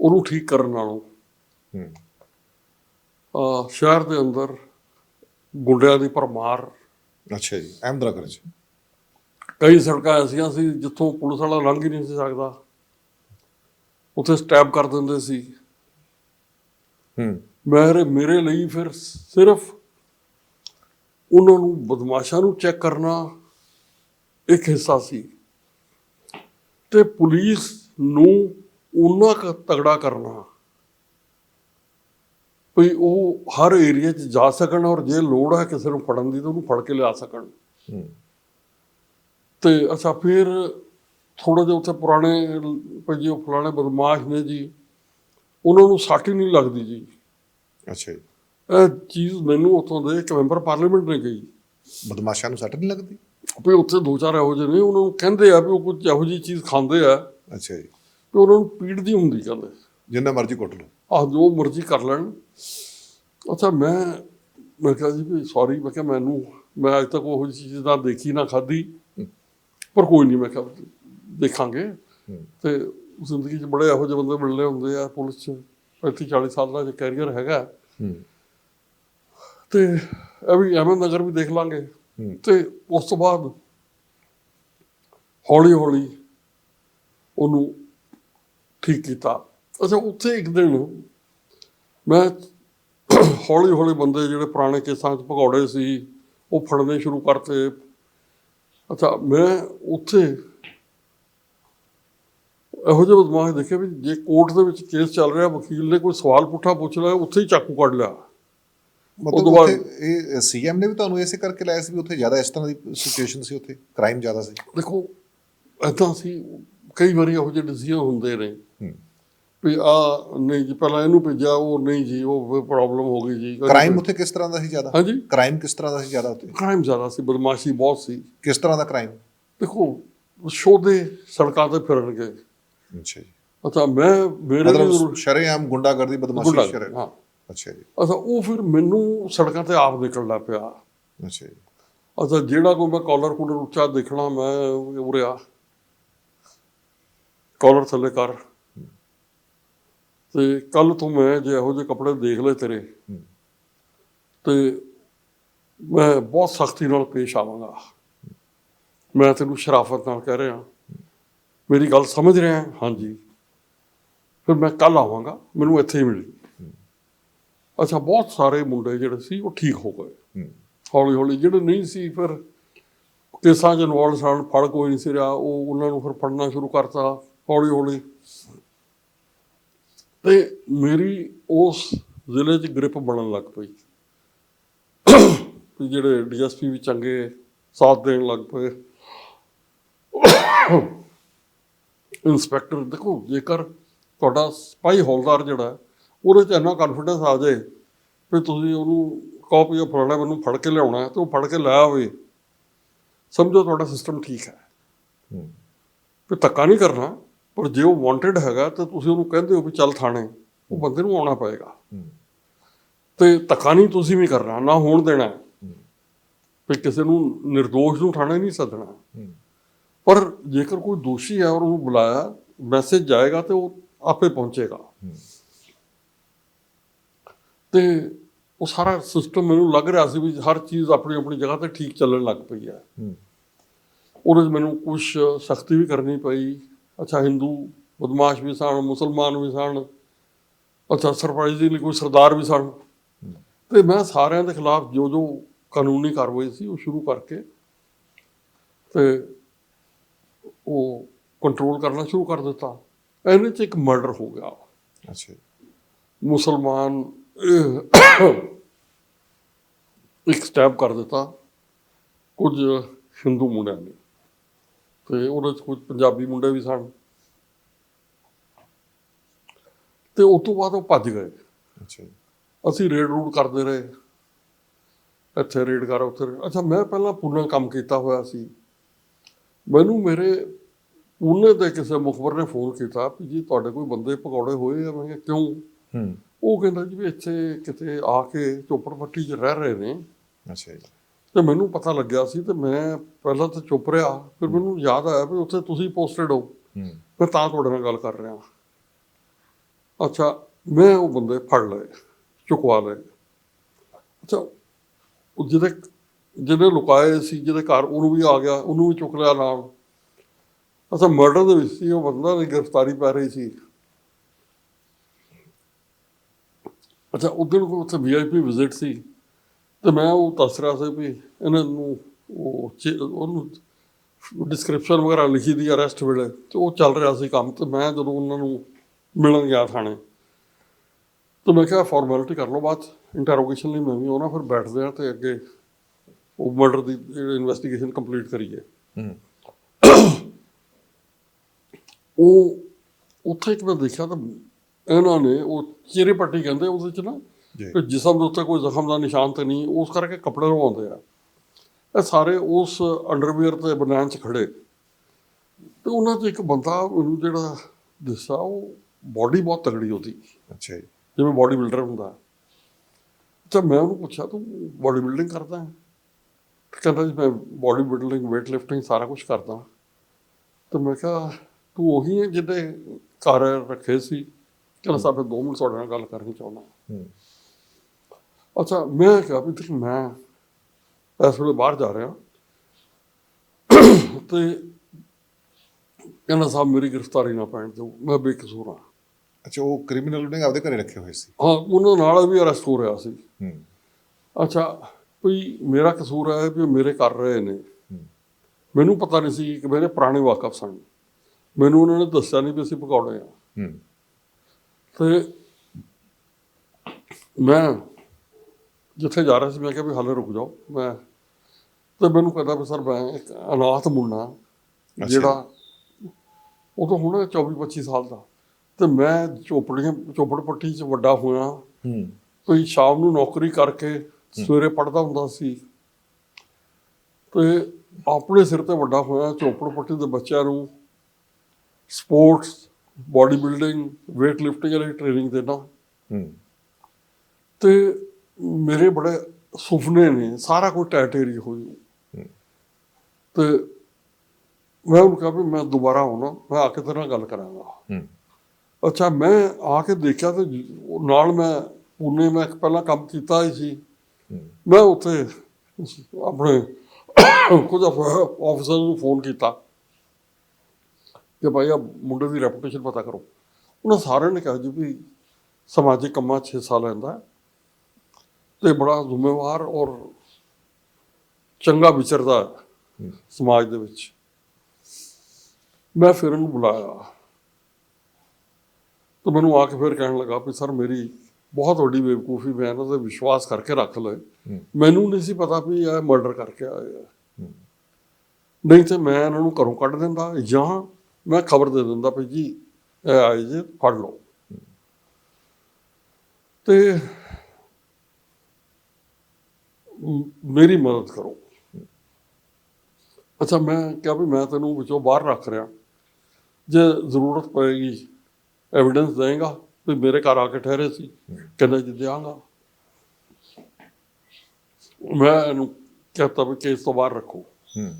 S2: ਉਹਨੂੰ ਠੀਕ ਕਰਨ ਨਾਲੋਂ।
S1: ਹੂੰ।
S2: ਅਹ ਸ਼ਹਿਰ ਦੇ ਅੰਦਰ ਗੁੰਡਿਆਂ ਦੀ ਪਰਮਾਰ
S1: ਅੱਛਾ ਜੀ ਅਹਿਮਦਨਗਰ ਚ?
S2: ਕਈ ਸੜਕਾਂ ਐਸੀਆਂ ਸੀ ਜਿੱਥੋਂ ਪੁਲਿਸ ਵਾਲਾ ਲੰਘ ਹੀ ਨਹੀਂ ਸੀ ਸਕਦਾ। ਉੱਥੇ ਸਟੈਪ ਕਰ ਦਿੰਦੇ ਸੀ।
S1: ਹੂੰ।
S2: ਮੇਰੇ ਮੇਰੇ ਲਈ ਫਿਰ ਸਿਰਫ ਉਹਨਾਂ ਨੂੰ ਬਦਮਾਸ਼ਾਂ ਨੂੰ ਚੈੱਕ ਕਰਨਾ ਇੱਕ ਹਿੱਸਾ ਸੀ। ਤੇ ਪੁਲਿਸ ਨੂੰ ਉਹਨਾਂ ਕੁ ਤਗੜਾ ਕਰਨਾ ਵੀ ਉਹ ਹਰ ਏਰੀਆ 'ਚ ਜਾ ਸਕਣ ਔਰ ਜੇ ਲੋੜ ਹੈ ਕਿਸੇ ਨੂੰ ਫੜਨ ਦੀ ਤਾਂ ਉਹਨੂੰ ਫੜ ਕੇ ਲਿਆ ਸਕਣ। ਤੇ ਅੱਛਾ ਫਿਰ ਥੋੜਾ ਜਿਹਾ ਉੱਥੇ ਪੁਰਾਣੇ ਜੀ ਉਹ ਫਲਾਣੇ ਬਦਮਾਸ਼ ਨੇ ਜੀ ਉਹਨਾਂ ਨੂੰ ਸੱਟ ਹੀ ਨਹੀਂ ਲੱਗਦੀ ਜੀ।
S1: ਅੱਛਾ ਜੀ।
S2: ਇਹ ਚੀਜ਼ ਮੈਨੂੰ ਉੱਥੋਂ ਦੇ ਇੱਕ ਮੈਂਬਰ ਪਾਰਲੀਮੈਂਟ ਨੇ ਕਹੀ।
S1: ਬਦਮਾਸ਼ਾਂ ਨੂੰ ਸੱਟ ਨਹੀਂ ਲੱਗਦੀ?
S2: ਵੀ ਉੱਥੇ ਦੋ ਚਾਰ ਇਹੋ ਜਿਹੇ ਨੇ ਉਹਨਾਂ ਨੂੰ ਕਹਿੰਦੇ ਆ ਵੀ ਉਹ ਕੁਝ ਇਹੋ ਜਿਹੀ ਚੀਜ਼ ਖਾਂਦੇ ਆ।
S1: ਅੱਛਾ ਜੀ।
S2: ਵੀ ਉਹਨਾਂ ਨੂੰ ਪੀੜ ਦੀ ਹੁੰਦੀ ਕਹਿੰਦੇ।
S1: ਜਿੰਨਾ ਮਰਜ਼ੀ ਕੁੱਟ ਲਓ।
S2: ਆਹ ਜੋ ਮਰਜ਼ੀ ਕਰ ਲੈਣ। ਅੱਛਾ ਮੈਂ ਮੈਂ ਕਿਹਾ ਜੀ ਵੀ ਸੌਰੀ ਮੈਂ ਕਿਹਾ ਮੈਨੂੰ ਮੈਂ ਅੱਜ ਤੱਕ ਉਹ ਚੀਜ਼ ਨਾ ਦੇਖੀ ਨਾ ਖਾਧੀ। ਪਰ ਕੋਈ ਨਹੀਂ ਮੈਂ ਕਿਹਾ ਦੇਖਾਂਗੇ। ਤੇ ਜ਼ਿੰਦਗੀ 'ਚ ਬੜੇ ਇਹੋ ਜਿਹੇ ਬੰਦੇ ਮਿਲਨੇ ਹੁੰਦੇ ਆ ਪੁਲਿਸ 'ਚ 35 40 ਸਾਲ ਦਾ ਜੇ ਕੈਰੀਅਰ ਹੈਗਾ।
S1: ਹੂੰ।
S2: ਤੇ ਇਹ ਵੀ ਅਹਿਮਦ ਨਗਰ ਵੀ ਦੇਖ ਲਾਂਗੇ। ਤੇ ਉਸ ਤੋਂ ਬਾਅਦ ਹੌਲੀ ਹੌਲੀ ਉਹਨੂੰ ਠੀਕ ਕੀਤਾ। ਅੱਛਾ ਉੱਥੇ ਇੱਕ ਦਿਨ ਮੈਂ ਹੌਲੀ ਹੌਲੀ ਬੰਦੇ ਜਿਹੜੇ ਪੁਰਾਣੇ ਕੇਸਾਂ 'ਚ ਭਗੌੜੇ ਸੀ ਉਹ ਫੜਨੇ ਸ਼ੁਰੂ ਕਰਤੇ। ਅੱਛਾ ਮੈਂ ਉੱਥੇ ਇਹੋ ਜਿਹੇ ਬਦਮਾਸ਼ ਦੇਖੇ ਵੀ ਜੇ ਕੋਰਟ ਦੇ ਵਿੱਚ ਕੇਸ ਚੱਲ ਰਿਹਾ ਵਕੀਲ ਨੇ ਕੋਈ ਸਵਾਲ ਪੁੱਠਾ ਪੁੱਛ ਲਿਆ ਉੱਥੇ ਹੀ ਚਾਕੂ ਕੱਢ ਲਿਆ।
S1: ਮਤਲਬ ਉੱਥੇ ਇਹ ਸੀਐਮ ਨੇ ਵੀ ਤੁਹਾਨੂੰ ਇਸੇ ਕਰਕੇ ਲਾਇਆ ਸੀ ਵੀ ਉੱਥੇ ਜ਼ਿਆਦਾ ਇਸ ਤਰ੍ਹਾਂ ਦੀ ਸਿਚੁਏਸ਼ਨ ਸੀ ਉੱਥੇ? ਕ੍ਰਾਈਮ ਜ਼ਿਆਦਾ ਸੀ?
S2: ਦੇਖੋ ਏਦਾਂ ਸੀ ਕਈ ਵਾਰੀ ਇਹੋ ਜਿਹੇ ਡਿਸੀਜਨ ਹੁੰਦੇ ਨੇ ਵੀ ਆ ਨਹੀਂ ਜੀ ਪਹਿਲਾਂ ਇਹਨੂੰ ਭੇਜਿਆ ਉਹ ਨਹੀਂ ਜੀ ਉਹ ਪ੍ਰੋਬਲਮ ਹੋ ਗਈ ਜੀ।
S1: ਕ੍ਰਾਈਮ ਉੱਥੇ ਕਿਸ ਤਰ੍ਹਾਂ ਦਾ ਸੀ ਜ਼ਿਆਦਾ?
S2: ਹਾਂਜੀ?
S1: ਕ੍ਰਾਈਮ ਕਿਸ ਤਰ੍ਹਾਂ ਦਾ ਸੀ ਜ਼ਿਆਦਾ ਉੱਥੇ?
S2: ਕ੍ਰਾਈਮ ਜ਼ਿਆਦਾ ਸੀ ਬਦਮਾਸ਼ੀ ਬਹੁਤ ਸੀ।
S1: ਕਿਸ ਤਰ੍ਹਾਂ ਦਾ ਕ੍ਰਾਈਮ
S2: ਦੇਖੋ ਸ਼ੋਧੇ ਸੜਕਾਂ ਤੇ ਫਿਰਨਗੇ।
S1: ਅੱਛਾ ਜੀ।
S2: ਅੱਛਾ ਮੈਂ ਮੇਰੇ
S1: ਮਤਲਬ ਸ਼ਰੇਆਮ ਗੁੰਡਾਗਰਦੀ ਬਦਮਾਸ਼ੀ ਸ਼ਰੇ
S2: ਹਾਂ।
S1: ਅੱਛਾ ਜੀ।
S2: ਅੱਛਾ ਉਹ ਫਿਰ ਮੈਨੂੰ ਸੜਕਾਂ ਤੇ ਆਪ ਨਿਕਲਣਾ ਪਿਆ।
S1: ਅੱਛਾ ਜੀ।
S2: ਅੱਛਾ ਜਿਹੜਾ ਕੋਈ ਮੈਂ ਕਾਲਰ ਕੁਲਰ ਉੱਚਾ ਦੇਖਣਾ ਮੈਂ ਉਰਿਆ ਕਾਲਰ ਥੱਲੇ ਕਰ। ਤੇ ਕੱਲ ਤੋਂ ਮੈਂ ਜੇ ਇਹੋ ਜਿਹੇ ਕੱਪੜੇ ਦੇਖ ਲਏ ਤੇਰੇ। ਤੇ ਮੈਂ ਬਹੁਤ ਸਖਤੀ ਨਾਲ ਪੇਸ਼ ਆਵਾਂਗਾ। ਮੈਂ ਤੈਨੂੰ ਸ਼ਰਾਫਤ ਨਾਲ ਕਹਿ ਰਿਹਾ। ਮੇਰੀ ਗੱਲ ਸਮਝ ਰਿਹਾ? ਹਾਂਜੀ। ਫਿਰ ਮੈਂ ਕੱਲ ਆਵਾਂਗਾ ਮੈਨੂੰ ਇੱਥੇ ਹੀ ਮਿਲੀ ਅੱਛਾ ਬਹੁਤ ਸਾਰੇ ਮੁੰਡੇ ਜਿਹੜੇ ਸੀ ਉਹ ਠੀਕ ਹੋ ਗਏ। ਹੌਲੀ ਹੌਲੀ ਜਿਹੜੇ ਨਹੀਂ ਸੀ ਫਿਰ ਕੇਸਾਂ 'ਚ ਇਨਵੋਲਵ ਸਨ ਫੜ ਕੋਈ ਨਹੀਂ ਸੀ ਰਿਹਾ ਉਹ ਉਹਨਾਂ ਨੂੰ ਫਿਰ ਫੜਨਾ ਸ਼ੁਰੂ ਕਰਤਾ ਹੌਲੀ ਹੌਲੀ ਤੇ ਮੇਰੀ ਉਸ ਜ਼ਿਲ੍ਹੇ 'ਚ ਗ੍ਰਿਪ ਬਣਨ ਲੱਗ ਪਈ। ਜਿਹੜੇ ਡੀਐਸਪੀ ਵੀ ਚੰਗੇ ਸਾਥ ਦੇਣ ਲੱਗ ਪਏ। ਇੰਸਪੈਕਟਰ ਦੇਖੋ ਜੇਕਰ ਤੁਹਾਡਾ ਸਪਾਈ ਹੌਲਦਾਰ ਜਿਹੜਾ ਉਹਦੇ 'ਚ ਇੰਨਾ ਕੌਨਫੀਡੈਂਸ ਆ ਜਾਏ ਵੀ ਤੁਸੀਂ ਉਹਨੂੰ ਕਾਪੀ ਉਹ ਫੜਨਾ ਮੈਨੂੰ ਫੜ ਕੇ ਲਿਆਉਣਾ ਤੇ ਉਹ ਫੜ ਕੇ ਲਾਇਆ ਹੋਵੇ ਸਮਝੋ ਤੁਹਾਡਾ ਸਿਸਟਮ ਠੀਕ ਹੈ। ਵੀ ਧੱਕਾ ਨਹੀਂ ਕਰਨਾ ਪਰ ਜੇ ਉਹ ਵਾਂਟਡ ਹੈਗਾ ਤਾਂ ਤੁਸੀਂ ਉਹਨੂੰ ਕਹਿੰਦੇ ਹੋ ਵੀ ਚੱਲ ਥਾਣੇ ਉਹ ਬੰਦੇ ਨੂੰ ਆਉਣਾ ਪਏਗਾ। ਤੇ ਧੱਕਾ ਨਹੀਂ ਤੁਸੀਂ ਵੀ ਕਰਨਾ ਨਾ ਹੋਣ ਦੇਣਾ। ਵੀ ਕਿਸੇ ਨੂੰ ਨਿਰਦੋਸ਼ ਨੂੰ ਥਾਣੇ ਨਹੀਂ ਸੱਦਣਾ। ਪਰ ਜੇਕਰ ਕੋਈ ਦੋਸ਼ੀ ਹੈ ਔਰ ਉਹਨੂੰ ਬੁਲਾਇਆ ਮੈਸੇਜ ਜਾਏਗਾ ਤੇ ਉਹ ਆਪੇ ਪਹੁੰਚੇਗਾ। ਤੇ ਉਹ ਸਾਰਾ ਸਿਸਟਮ ਮੈਨੂੰ ਲੱਗ ਰਿਹਾ ਸੀ ਵੀ ਹਰ ਚੀਜ਼ ਆਪਣੀ ਆਪਣੀ ਜਗ੍ਹਾ ਤੇ ਠੀਕ ਚੱਲਣ ਲੱਗ ਪਈ ਹੈ।
S1: ਹੂੰ।
S2: ਉਹਦੇ ਮੈਨੂੰ ਕੁਝ ਸਖਤੀ ਵੀ ਕਰਨੀ ਪਈ। ਅੱਛਾ ਹਿੰਦੂ ਬਦਮਾਸ਼ ਵੀ ਸਨ ਮੁਸਲਮਾਨ ਵੀ ਸਨ। ਅੱਛਾ ਸਰਪ੍ਰਾਈਜ਼ਿੰਗਲੀ ਕੋਈ ਸਰਦਾਰ ਵੀ ਸਨ। ਤੇ ਮੈਂ ਸਾਰਿਆਂ ਦੇ ਖਿਲਾਫ ਜੋ ਜੋ ਕਾਨੂੰਨੀ ਕਾਰਵਾਈ ਸੀ ਉਹ ਸ਼ੁਰੂ ਕਰਕੇ ਤੇ ਉਹ ਕੰਟਰੋਲ ਕਰਨਾ ਸ਼ੁਰੂ ਕਰ ਦਿੱਤਾ। ਇਹਨੇ 'ਚ ਇੱਕ ਮਰਡਰ ਹੋ ਗਿਆ।
S1: ਅੱਛਾ
S2: ਮੁਸਲਮਾਨ ਇੱਕ ਸਟੈਪ ਕਰ ਦਿੱਤਾ। ਕੁਝ ਹਿੰਦੂ ਮੁੰਡਿਆਂ ਨੇ। ਤੇ ਉਹਦੇ ਚ ਕੁਝ ਪੰਜਾਬੀ ਮੁੰਡੇ ਵੀ ਸਨ। ਤੇ ਉਸ ਤੋਂ ਬਾਅਦ ਉਹ ਭੱਜ ਗਏ।
S1: ਅੱਛਾ
S2: ਅਸੀਂ ਰੇਡ ਰੂਡ ਕਰਦੇ ਰਹੇ। ਇੱਥੇ ਰੇਡ ਕਰ ਉੱਥੇ ਅੱਛਾ ਮੈਂ ਪਹਿਲਾਂ ਪੂਨਾ ਕੰਮ ਕੀਤਾ ਹੋਇਆ ਸੀ। ਮੈਨੂੰ ਮੇਰੇ ਪੂਨੇ ਦੇ ਕਿਸੇ ਮੁਖਬਰ ਨੇ ਫੋਨ ਕੀਤਾ ਵੀ ਜੀ ਤੁਹਾਡੇ ਕੋਈ ਬੰਦੇ ਪਕੌੜੇ ਹੋਏ ਆ? ਮੈਂ ਕਿਹਾ ਕਿਉਂ?
S1: ਹੂੰ।
S2: ਉਹ ਕਹਿੰਦਾ ਜੀ ਵੀ ਇੱਥੇ ਕਿਤੇ ਆ ਕੇ ਚੋਪੜ ਪੱਟੀ 'ਚ ਰਹਿ ਰਹੇ ਨੇ।
S1: ਅੱਛਾ ਜੀ।
S2: ਤੇ ਮੈਨੂੰ ਪਤਾ ਲੱਗਿਆ ਸੀ ਤੇ ਮੈਂ ਪਹਿਲਾਂ ਤਾਂ ਚੁੱਪ ਰਿਹਾ ਫਿਰ ਮੈਨੂੰ ਯਾਦ ਆਇਆ ਵੀ ਉੱਥੇ ਤੁਸੀਂ ਪੋਸਟਡ ਹੋ। ਮੈਂ ਤਾਂ ਤੁਹਾਡੇ ਨਾਲ ਗੱਲ ਕਰ ਰਿਹਾ ਅੱਛਾ ਮੈਂ ਉਹ ਬੰਦੇ ਫੜ ਲਏ ਚੁਕਵਾ ਲਏ। ਅੱਛਾ ਉਹ ਜਿਹਦੇ ਜਿਹਨੇ ਲੁਕਾਏ ਸੀ ਜਿਹਦੇ ਘਰ ਉਹਨੂੰ ਵੀ ਆ ਗਿਆ ਉਹਨੂੰ ਵੀ ਚੁੱਕ ਲਿਆ ਨਾਲ। ਅੱਛਾ ਮਰਡਰ ਦੇ ਵਿੱਚ ਸੀ ਉਹ ਬੰਦਾ ਦੀ ਗ੍ਰਿਫਤਾਰੀ ਪੈ ਰਹੀ ਸੀ। ਅੱਛਾ ਉਦੋਂ ਕੋਲ ਉੱਥੇ ਵੀਆਈਪੀ ਵਿਜ਼ਿਟ ਸੀ? ਤੇ ਮੈਂ ਉਹ ਦੱਸ ਰਿਹਾ ਸੀ ਵੀ ਇਹਨਾਂ ਨੂੰ ਉਹ ਉਹਨੂੰ ਡਿਸਕ੍ਰਿਪਸ਼ਨ ਵਗੈਰਾ ਲਿਖੀ ਦੀ ਅਰੈਸਟ ਵੇਲੇ ਤੇ ਉਹ ਚੱਲ ਰਿਹਾ ਸੀ ਕੰਮ ਤੇ ਮੈਂ ਜਦੋਂ ਉਹਨਾਂ ਨੂੰ ਮਿਲਣ ਗਿਆ ਥਾਣੇ ਤੇ ਮੈਂ ਕਿਹਾ ਫਾਰਮੈਲਿਟੀ ਕਰ ਲਓ ਬਾਅਦ ਇੰਟਰੋਗੇਸ਼ਨ ਲਈ ਮੈਂ ਵੀ ਆਉਣਾ ਫਿਰ ਬੈਠਦੇ ਆ ਤੇ ਅੱਗੇ ਉਹ ਮਰਡਰ ਦੀ ਇਨਵੈਸਟੀਗੇਸ਼ਨ ਕੰਪਲੀਟ ਕਰੀਏ। ਉਹ ਉੱਥੇ ਇੱਕ ਮੈਂ ਦੇਖਿਆ ਤਾਂ ਇਹਨਾਂ ਨੇ ਉਹ ਚਿਹਰੇ ਪੱਟੀ ਕਹਿੰਦੇ ਉਹਦੇ ਚ ਨਾ ਕਿ ਜਿਸਮ ਦੇ ਉੱਤੇ ਕੋਈ ਜ਼ਖਮ ਦਾ ਨਿਸ਼ਾਨ ਤੇ ਨਹੀਂ ਉਸ ਕਰਕੇ ਕੱਪੜੇ ਲਵਾਉਂਦੇ ਆ। ਇਹ ਸਾਰੇ ਉਸ ਅੰਡਰਵੀਅਰ ਤੇ ਬਨਾਨ ਚ ਖੜੇ। ਤੇ ਉਹਨਾਂ 'ਚ ਇੱਕ ਬੰਦਾ ਮੈਨੂੰ ਜਿਹੜਾ ਦਿਸਾ ਉਹ ਬਾਡੀ ਬਹੁਤ ਤਗੜੀ ਉਹਦੀ।
S1: ਅੱਛਾ ਜੀ।
S2: ਜਿਵੇਂ ਬਾਡੀ ਬਿਲਡਰ ਹੁੰਦਾ। ਅੱਛਾ ਮੈਂ ਉਹਨੂੰ ਪੁੱਛਿਆ ਤੂੰ ਬਾਡੀ ਬਿਲਡਿੰਗ ਕਰਦਾ ਹੈ? ਤੇ ਕਹਿੰਦਾ ਜੀ ਮੈਂ ਬਾਡੀ ਬਿਲਡਿੰਗ weight lifting ਸਾਰਾ ਕੁਝ ਕਰਦਾ ਤੇ ਮੈਂ ਕਿਹਾ ਤੂੰ ਉਹੀ ਹੈ ਜਿਹਦੇ ਘਰ ਰੱਖੇ ਸੀ? ਕਹਿੰਦਾ ਸਾਹਿਬ ਦੋ ਮਿੰਟ ਤੁਹਾਡੇ ਨਾਲ ਗੱਲ ਕਰਨੀ ਚਾਹੁੰਦਾ
S1: ਹੂੰ।
S2: ਅੱਛਾ ਮੈਂ ਕਿਹਾ ਵੀ ਦੇਖ ਮੈਂ ਇਸ ਵੇਲੇ ਬਾਹਰ ਜਾ ਰਿਹਾ। ਤੇ ਕਹਿੰਦਾ ਸਾਹਿਬ ਮੇਰੀ ਗ੍ਰਿਫਤਾਰੀ ਨਾ ਪੈਣ ਦਿਓ ਮੈਂ ਬੇਕਸੂਰ ਹਾਂ।
S1: ਅੱਛਾ ਉਹ ਕ੍ਰਿਮੀਨਲ ਨੇ ਆਪਦੇ ਘਰੇ ਰੱਖੇ ਹੋਏ ਸੀ?
S2: ਹਾਂ ਉਹਨਾਂ ਨਾਲ ਵੀ ਅਰੈਸਟ ਹੋ ਰਿਹਾ ਸੀ।
S1: ਹੂੰ।
S2: ਅੱਛਾ ਵੀ ਮੇਰਾ ਕਸੂਰ ਹੈ ਵੀ ਉਹ ਮੇਰੇ ਕਰ ਰਹੇ ਨੇ। ਮੈਨੂੰ ਪਤਾ ਨਹੀਂ ਸੀ ਕਿ ਮੇਰੇ ਪੁਰਾਣੇ ਵਾਕਫ ਸਨ। ਮੈਨੂੰ ਉਹਨਾਂ ਨੇ ਦੱਸਿਆ ਨਹੀਂ ਵੀ ਅਸੀਂ ਪਕੌੜੇ ਆ
S1: ਹੂੰ।
S2: ਤੇ ਮੈਂ ਜਿੱਥੇ ਜਾ ਰਿਹਾ ਸੀ ਮੈਂ ਕਿਹਾ ਵੀ ਹਾਲੇ ਰੁਕ ਜਾਓ। ਮੈਂ ਤੇ ਮੈਨੂੰ ਕਹਿੰਦਾ ਵੀ ਸਰ ਮੈਂ ਇੱਕ ਅਨਾਥ ਮੁੰਡਾ। ਜਿਹੜਾ ਉਹ ਤਾਂ ਹੁਣ 24 25 ਸਾਲ ਦਾ। ਤੇ ਮੈਂ ਚੋਪੜੀਆਂ ਚੋਪੜ ਪੱਟੀ 'ਚ ਵੱਡਾ ਹੋਇਆ।
S1: ਹੂੰ।
S2: ਕੋਈ ਸ਼ਾਮ ਨੂੰ ਨੌਕਰੀ ਕਰਕੇ ਸਵੇਰੇ ਪੜਦਾ ਹੁੰਦਾ ਸੀ। ਤੇ ਆਪਣੇ ਸਿਰ ਤੇ ਵੱਡਾ ਹੋਇਆ ਚੋਪੜ ਪੱਟੀ ਦੇ ਬੱਚਿਆਂ ਨੂੰ। Sports body building weight lifting ਵਾਲੀ ਟ੍ਰੇਨਿੰਗ ਦੇਣਾ
S1: ਹੂੰ।
S2: ਤੇ ਮੇਰੇ ਬੜੇ ਸੁਪਨੇ ਨੇ ਸਾਰਾ ਕੁਝ ਟੈਟੇਰੀ
S1: ਹੂੰ।
S2: ਤੇ ਮੈਂ ਉਹਨੂੰ ਕਿਹਾ ਮੈਂ ਦੁਬਾਰਾ ਆਉਣਾ ਮੈਂ ਆ ਕੇ ਤੇਰੇ ਨਾਲ ਗੱਲ ਕਰਾਂਗਾ।
S1: ਹੂੰ।
S2: ਅੱਛਾ ਮੈਂ ਆ ਕੇ ਦੇਖਿਆ ਤੇ ਨਾਲ ਮੈਂ ਪੂਨੇ ਮੈਂ ਪਹਿਲਾਂ ਕੰਮ ਕੀਤਾ ਹੀ ਸੀ। ਮੈਂ ਉੱਥੇ ਆਪਣੇ ਕੁਝ ਆਫਿਸਰ ਨੂੰ ਫੋਨ ਕੀਤਾ। ਕਿ ਭਾਈ ਆ ਮੁੰਡੇ ਦੀ ਰੈਪੂਟੇਸ਼ਨ ਪਤਾ ਕਰੋ। ਉਹਨਾਂ ਸਾਰਿਆਂ ਨੇ ਕਿਹਾ ਜੀ ਵੀ ਸਮਾਜਿਕ ਕੰਮਾਂ 'ਚ ਹਿੱਸਾ ਲੈਂਦਾ ਹੈ ਤੇ ਬੜਾ ਜ਼ਿੰਮੇਵਾਰ ਔਰ ਚੰਗਾ ਵਿਚਰਦਾ ਸਮਾਜ ਦੇ ਵਿੱਚ। ਮੈਂ ਫਿਰ ਇਹਨੂੰ ਬੁਲਾਇਆ ਤੇ ਮੈਨੂੰ ਆ ਕੇ ਫਿਰ ਕਹਿਣ ਲੱਗਾ ਵੀ ਸਰ ਮੇਰੀ ਬਹੁਤ ਵੱਡੀ ਬੇਵਕੂਫੀ ਮੈਂ ਇਹਨਾਂ ਤੇ ਵਿਸ਼ਵਾਸ ਕਰਕੇ ਰੱਖ ਲਏ। ਮੈਨੂੰ ਨਹੀਂ ਸੀ ਪਤਾ ਵੀ ਇਹ ਮਰਡਰ ਕਰਕੇ ਆਏ ਆ।
S1: ਹੂੰ।
S2: ਨਹੀਂ ਤੇ ਮੈਂ ਇਹਨਾਂ ਨੂੰ ਘਰੋਂ ਕੱਢ ਦਿੰਦਾ ਜਾਂ ਮੈਂ ਖਬਰ ਦੇ ਦਿੰਦਾ ਵੀ ਜੀ ਇਹ ਆਏ ਜੇ ਫੜ ਲਓ। ਤੇ ਮੇਰੀ ਮਦਦ ਕਰੋ। ਅੱਛਾ ਮੈਂ ਕਿਹਾ ਵੀ ਮੈਂ ਤੈਨੂੰ ਵਿੱਚੋਂ ਬਾਹਰ ਰੱਖ ਰਿਹਾ। ਜੇ ਜ਼ਰੂਰਤ ਪਏਗੀ ਐਵੀਡੈਂਸ ਦੇਗਾ ਵੀ ਮੇਰੇ ਘਰ ਆ ਕੇ ਠਹਿਰੇ ਸੀ ਕਹਿੰਦਾ ਜੀ ਦਿਆਂਗਾ। ਮੈਂ ਇਹਨੂੰ ਕਹਤਾ ਵੀ ਕੇਸ ਤੋਂ ਬਾਹਰ ਰੱਖੋ।
S1: ਹੂੰ।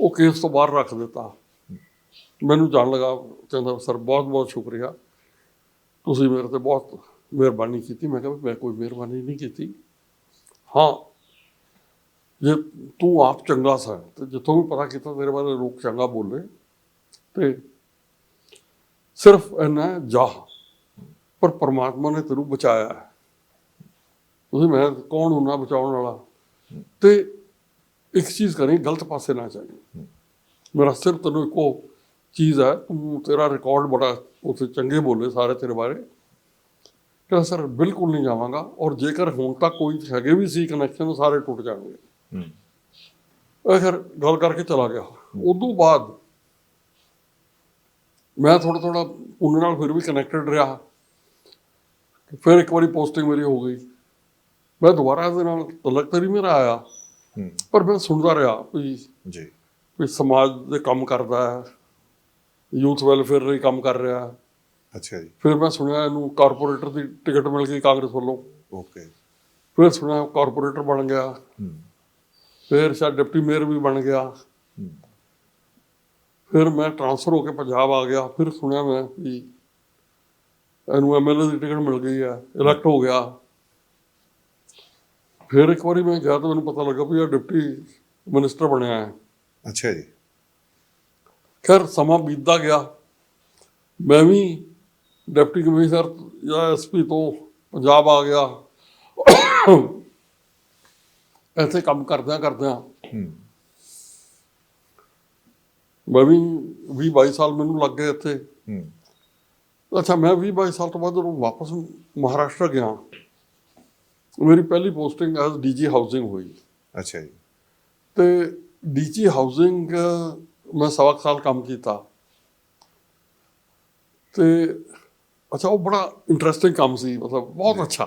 S2: ਉਹ ਕੇਸ ਤੋਂ ਬਾਹਰ ਰੱਖ ਦਿੱਤਾ। ਮੈਨੂੰ ਜਾਣ ਲਗਾ ਕਹਿੰਦਾ ਸਰ ਬਹੁਤ ਬਹੁਤ ਸ਼ੁਕਰੀਆ। ਤੁਸੀਂ ਮੇਰੇ ਤੇ ਬਹੁਤ ਮਿਹਰਬਾਨੀ ਕੀਤੀ। ਮੈਂ ਕਿਹਾ ਵੀ ਮੈਂ ਕੋਈ ਮਿਹਰਬਾਨੀ ਨਹੀਂ ਕੀਤੀ। ਹਾਂ ਜੇ ਤੂੰ ਆਪ ਚੰਗਾ ਸਾ ਤੇ ਜਿੱਥੋਂ ਵੀ ਪਤਾ ਕੀਤਾ ਤੇਰੇ ਬਾਰੇ ਲੋਕ ਚੰਗਾ ਬੋਲੇ ਤੇ ਸਿਰਫ ਇੰਨਾ ਹੈ, ਜਾ ਪਰ ਪਰਮਾਤਮਾ ਨੇ ਤੈਨੂੰ ਬਚਾਇਆ ਹੈ। ਤੁਸੀਂ ਮੈਂ ਕੌਣ ਹੁੰਨਾ ਬਚਾਉਣ ਵਾਲਾ? ਤੇ ਇੱਕ ਚੀਜ਼ ਕਰੀ ਗਲਤ ਪਾਸੇ ਨਾ ਜਾਈਂ। ਮੇਰਾ ਸਿਰਫ ਤੈਨੂੰ ਇੱਕੋ ਚੀਜ਼ ਹੈ ਤੂੰ ਤੇਰਾ ਰਿਕਾਰਡ ਬੜਾ ਉੱਥੇ ਚੰਗੇ ਬੋਲੇ ਸਾਰੇ ਤੇਰੇ ਬਾਰੇ। ਕਹਿੰਦਾ ਸਰ ਬਿਲਕੁਲ ਨਹੀਂ ਜਾਵਾਂਗਾ ਔਰ ਜੇਕਰ ਹੁਣ ਤੱਕ ਕੋਈ ਹੈਗੇ ਵੀ ਸੀ ਕਨੈਕਸ਼ਨ ਸਾਰੇ ਟੁੱਟ ਜਾਣਗੇ।
S1: ਹੂੰ।
S2: ਫਿਰ ਗੱਲ ਕਰਕੇ ਚਲਾ ਗਿਆ। ਉਦੋਂ ਬਾਅਦ ਮੈਂ ਥੋੜਾ ਥੋੜਾ ਉਹਨਾਂ ਨਾਲ ਫਿਰ ਵੀ ਕਨੈਕਟਡ ਰਿਹਾ। ਫਿਰ ਇੱਕ ਵਾਰੀ ਪੋਸਟਿੰਗ ਮੇਰੀ ਹੋ ਗਈ। ਮੈਂ ਦੁਬਾਰਾ ਇਹਦੇ ਨਾਲ ਤਲਕ ਤਰੀ ਮੇਰਾ ਆਇਆ।
S1: ਹੂੰ।
S2: ਪਰ ਮੈਂ ਸੁਣਦਾ ਰਿਹਾ ਵੀ
S1: ਜੀ।
S2: ਵੀ ਸਮਾਜ ਦੇ ਕੰਮ ਕਰਦਾ ਹੈ। ਯੂਥ ਵੈਲਫੇਅਰ ਲਈ ਕੰਮ ਕਰ ਰਿਹਾ।
S1: ਅੱਛਾ ਜੀ।
S2: ਫਿਰ ਮੈਂ ਸੁਣਿਆ ਇਹਨੂੰ ਕਾਰਪੋਰੇਟਰ ਦੀ ਟਿਕਟ ਮਿਲ ਗਈ ਕਾਂਗਰਸ ਵੱਲੋਂ।
S1: ਓਕੇ।
S2: ਫਿਰ ਸੁਣਿਆ ਕਾਰਪੋਰੇਟਰ ਬਣ ਗਿਆ। ਫਿਰ ਸ਼ਾਇਦ ਡਿਪਟੀ ਮੇਅਰ ਵੀ ਬਣ ਗਿਆ। ਫਿਰ ਮੈਂ ਟ੍ਰਾਂਸਫਰ ਹੋ ਕੇ ਪੰਜਾਬ ਆ ਗਿਆ। ਫਿਰ ਸੁਣਿਆ ਮੈਂ ਵੀ ਇਹਨੂੰ ਐਮਐਲਏ ਦੀ ਟਿਕਟ ਮਿਲ ਗਈ ਹੈ। ਇਲੈਕਟ ਹੋ ਗਿਆ। ਫਿਰ ਇੱਕ ਵਾਰੀ ਮੈਂ ਗਿਆ ਤਾਂ ਮੈਨੂੰ ਪਤਾ ਲੱਗਾ ਵੀ ਇਹ ਡਿਪਟੀ ਮਿਨਿਸਟਰ ਬਣਿਆ ਹੈ।
S1: ਅੱਛਾ ਜੀ।
S2: ਖੈਰ ਸਮਾਂ ਬੀਤਦਾ ਗਿਆ। ਮੈਂ ਵੀ ਡਿਪਟੀ ਕਮਿਸ਼ਨਰ ਜਾਂ ਐਸਪੀ ਤੋਂ ਪੰਜਾਬ ਆ ਗਿਆ। ਇੱਥੇ ਕੰਮ ਕਰਦਿਆਂ ਕਰਦਿਆਂ ਮੈਂ ਵੀ 20 22 ਸਾਲ ਮੈਨੂੰ ਲੱਗ ਗਏ ਇੱਥੇ। ਅੱਛਾ ਮੈਂ 20 22 ਸਾਲ ਤੋਂ ਬਾਅਦ ਜਦੋਂ ਵਾਪਸ ਮਹਾਰਾਸ਼ਟਰ ਗਿਆ ਮੇਰੀ ਪਹਿਲੀ ਪੋਸਟਿੰਗ ਐਜ਼ ਡੀਜੀ ਹਾਊਸਿੰਗ ਹੋਈ।
S1: ਅੱਛਾ ਜੀ।
S2: ਤੇ ਡੀਜੀ ਹਾਊਸਿੰਗ ਮੈਂ ਸਵਾ ਸਾਲ ਕੰਮ ਕੀਤਾ। ਤੇ ਅੱਛਾ ਉਹ ਬੜਾ ਇੰਟਰਸਟਿੰਗ ਕੰਮ ਸੀ ਮਤਲਬ ਬਹੁਤ ਅੱਛਾ।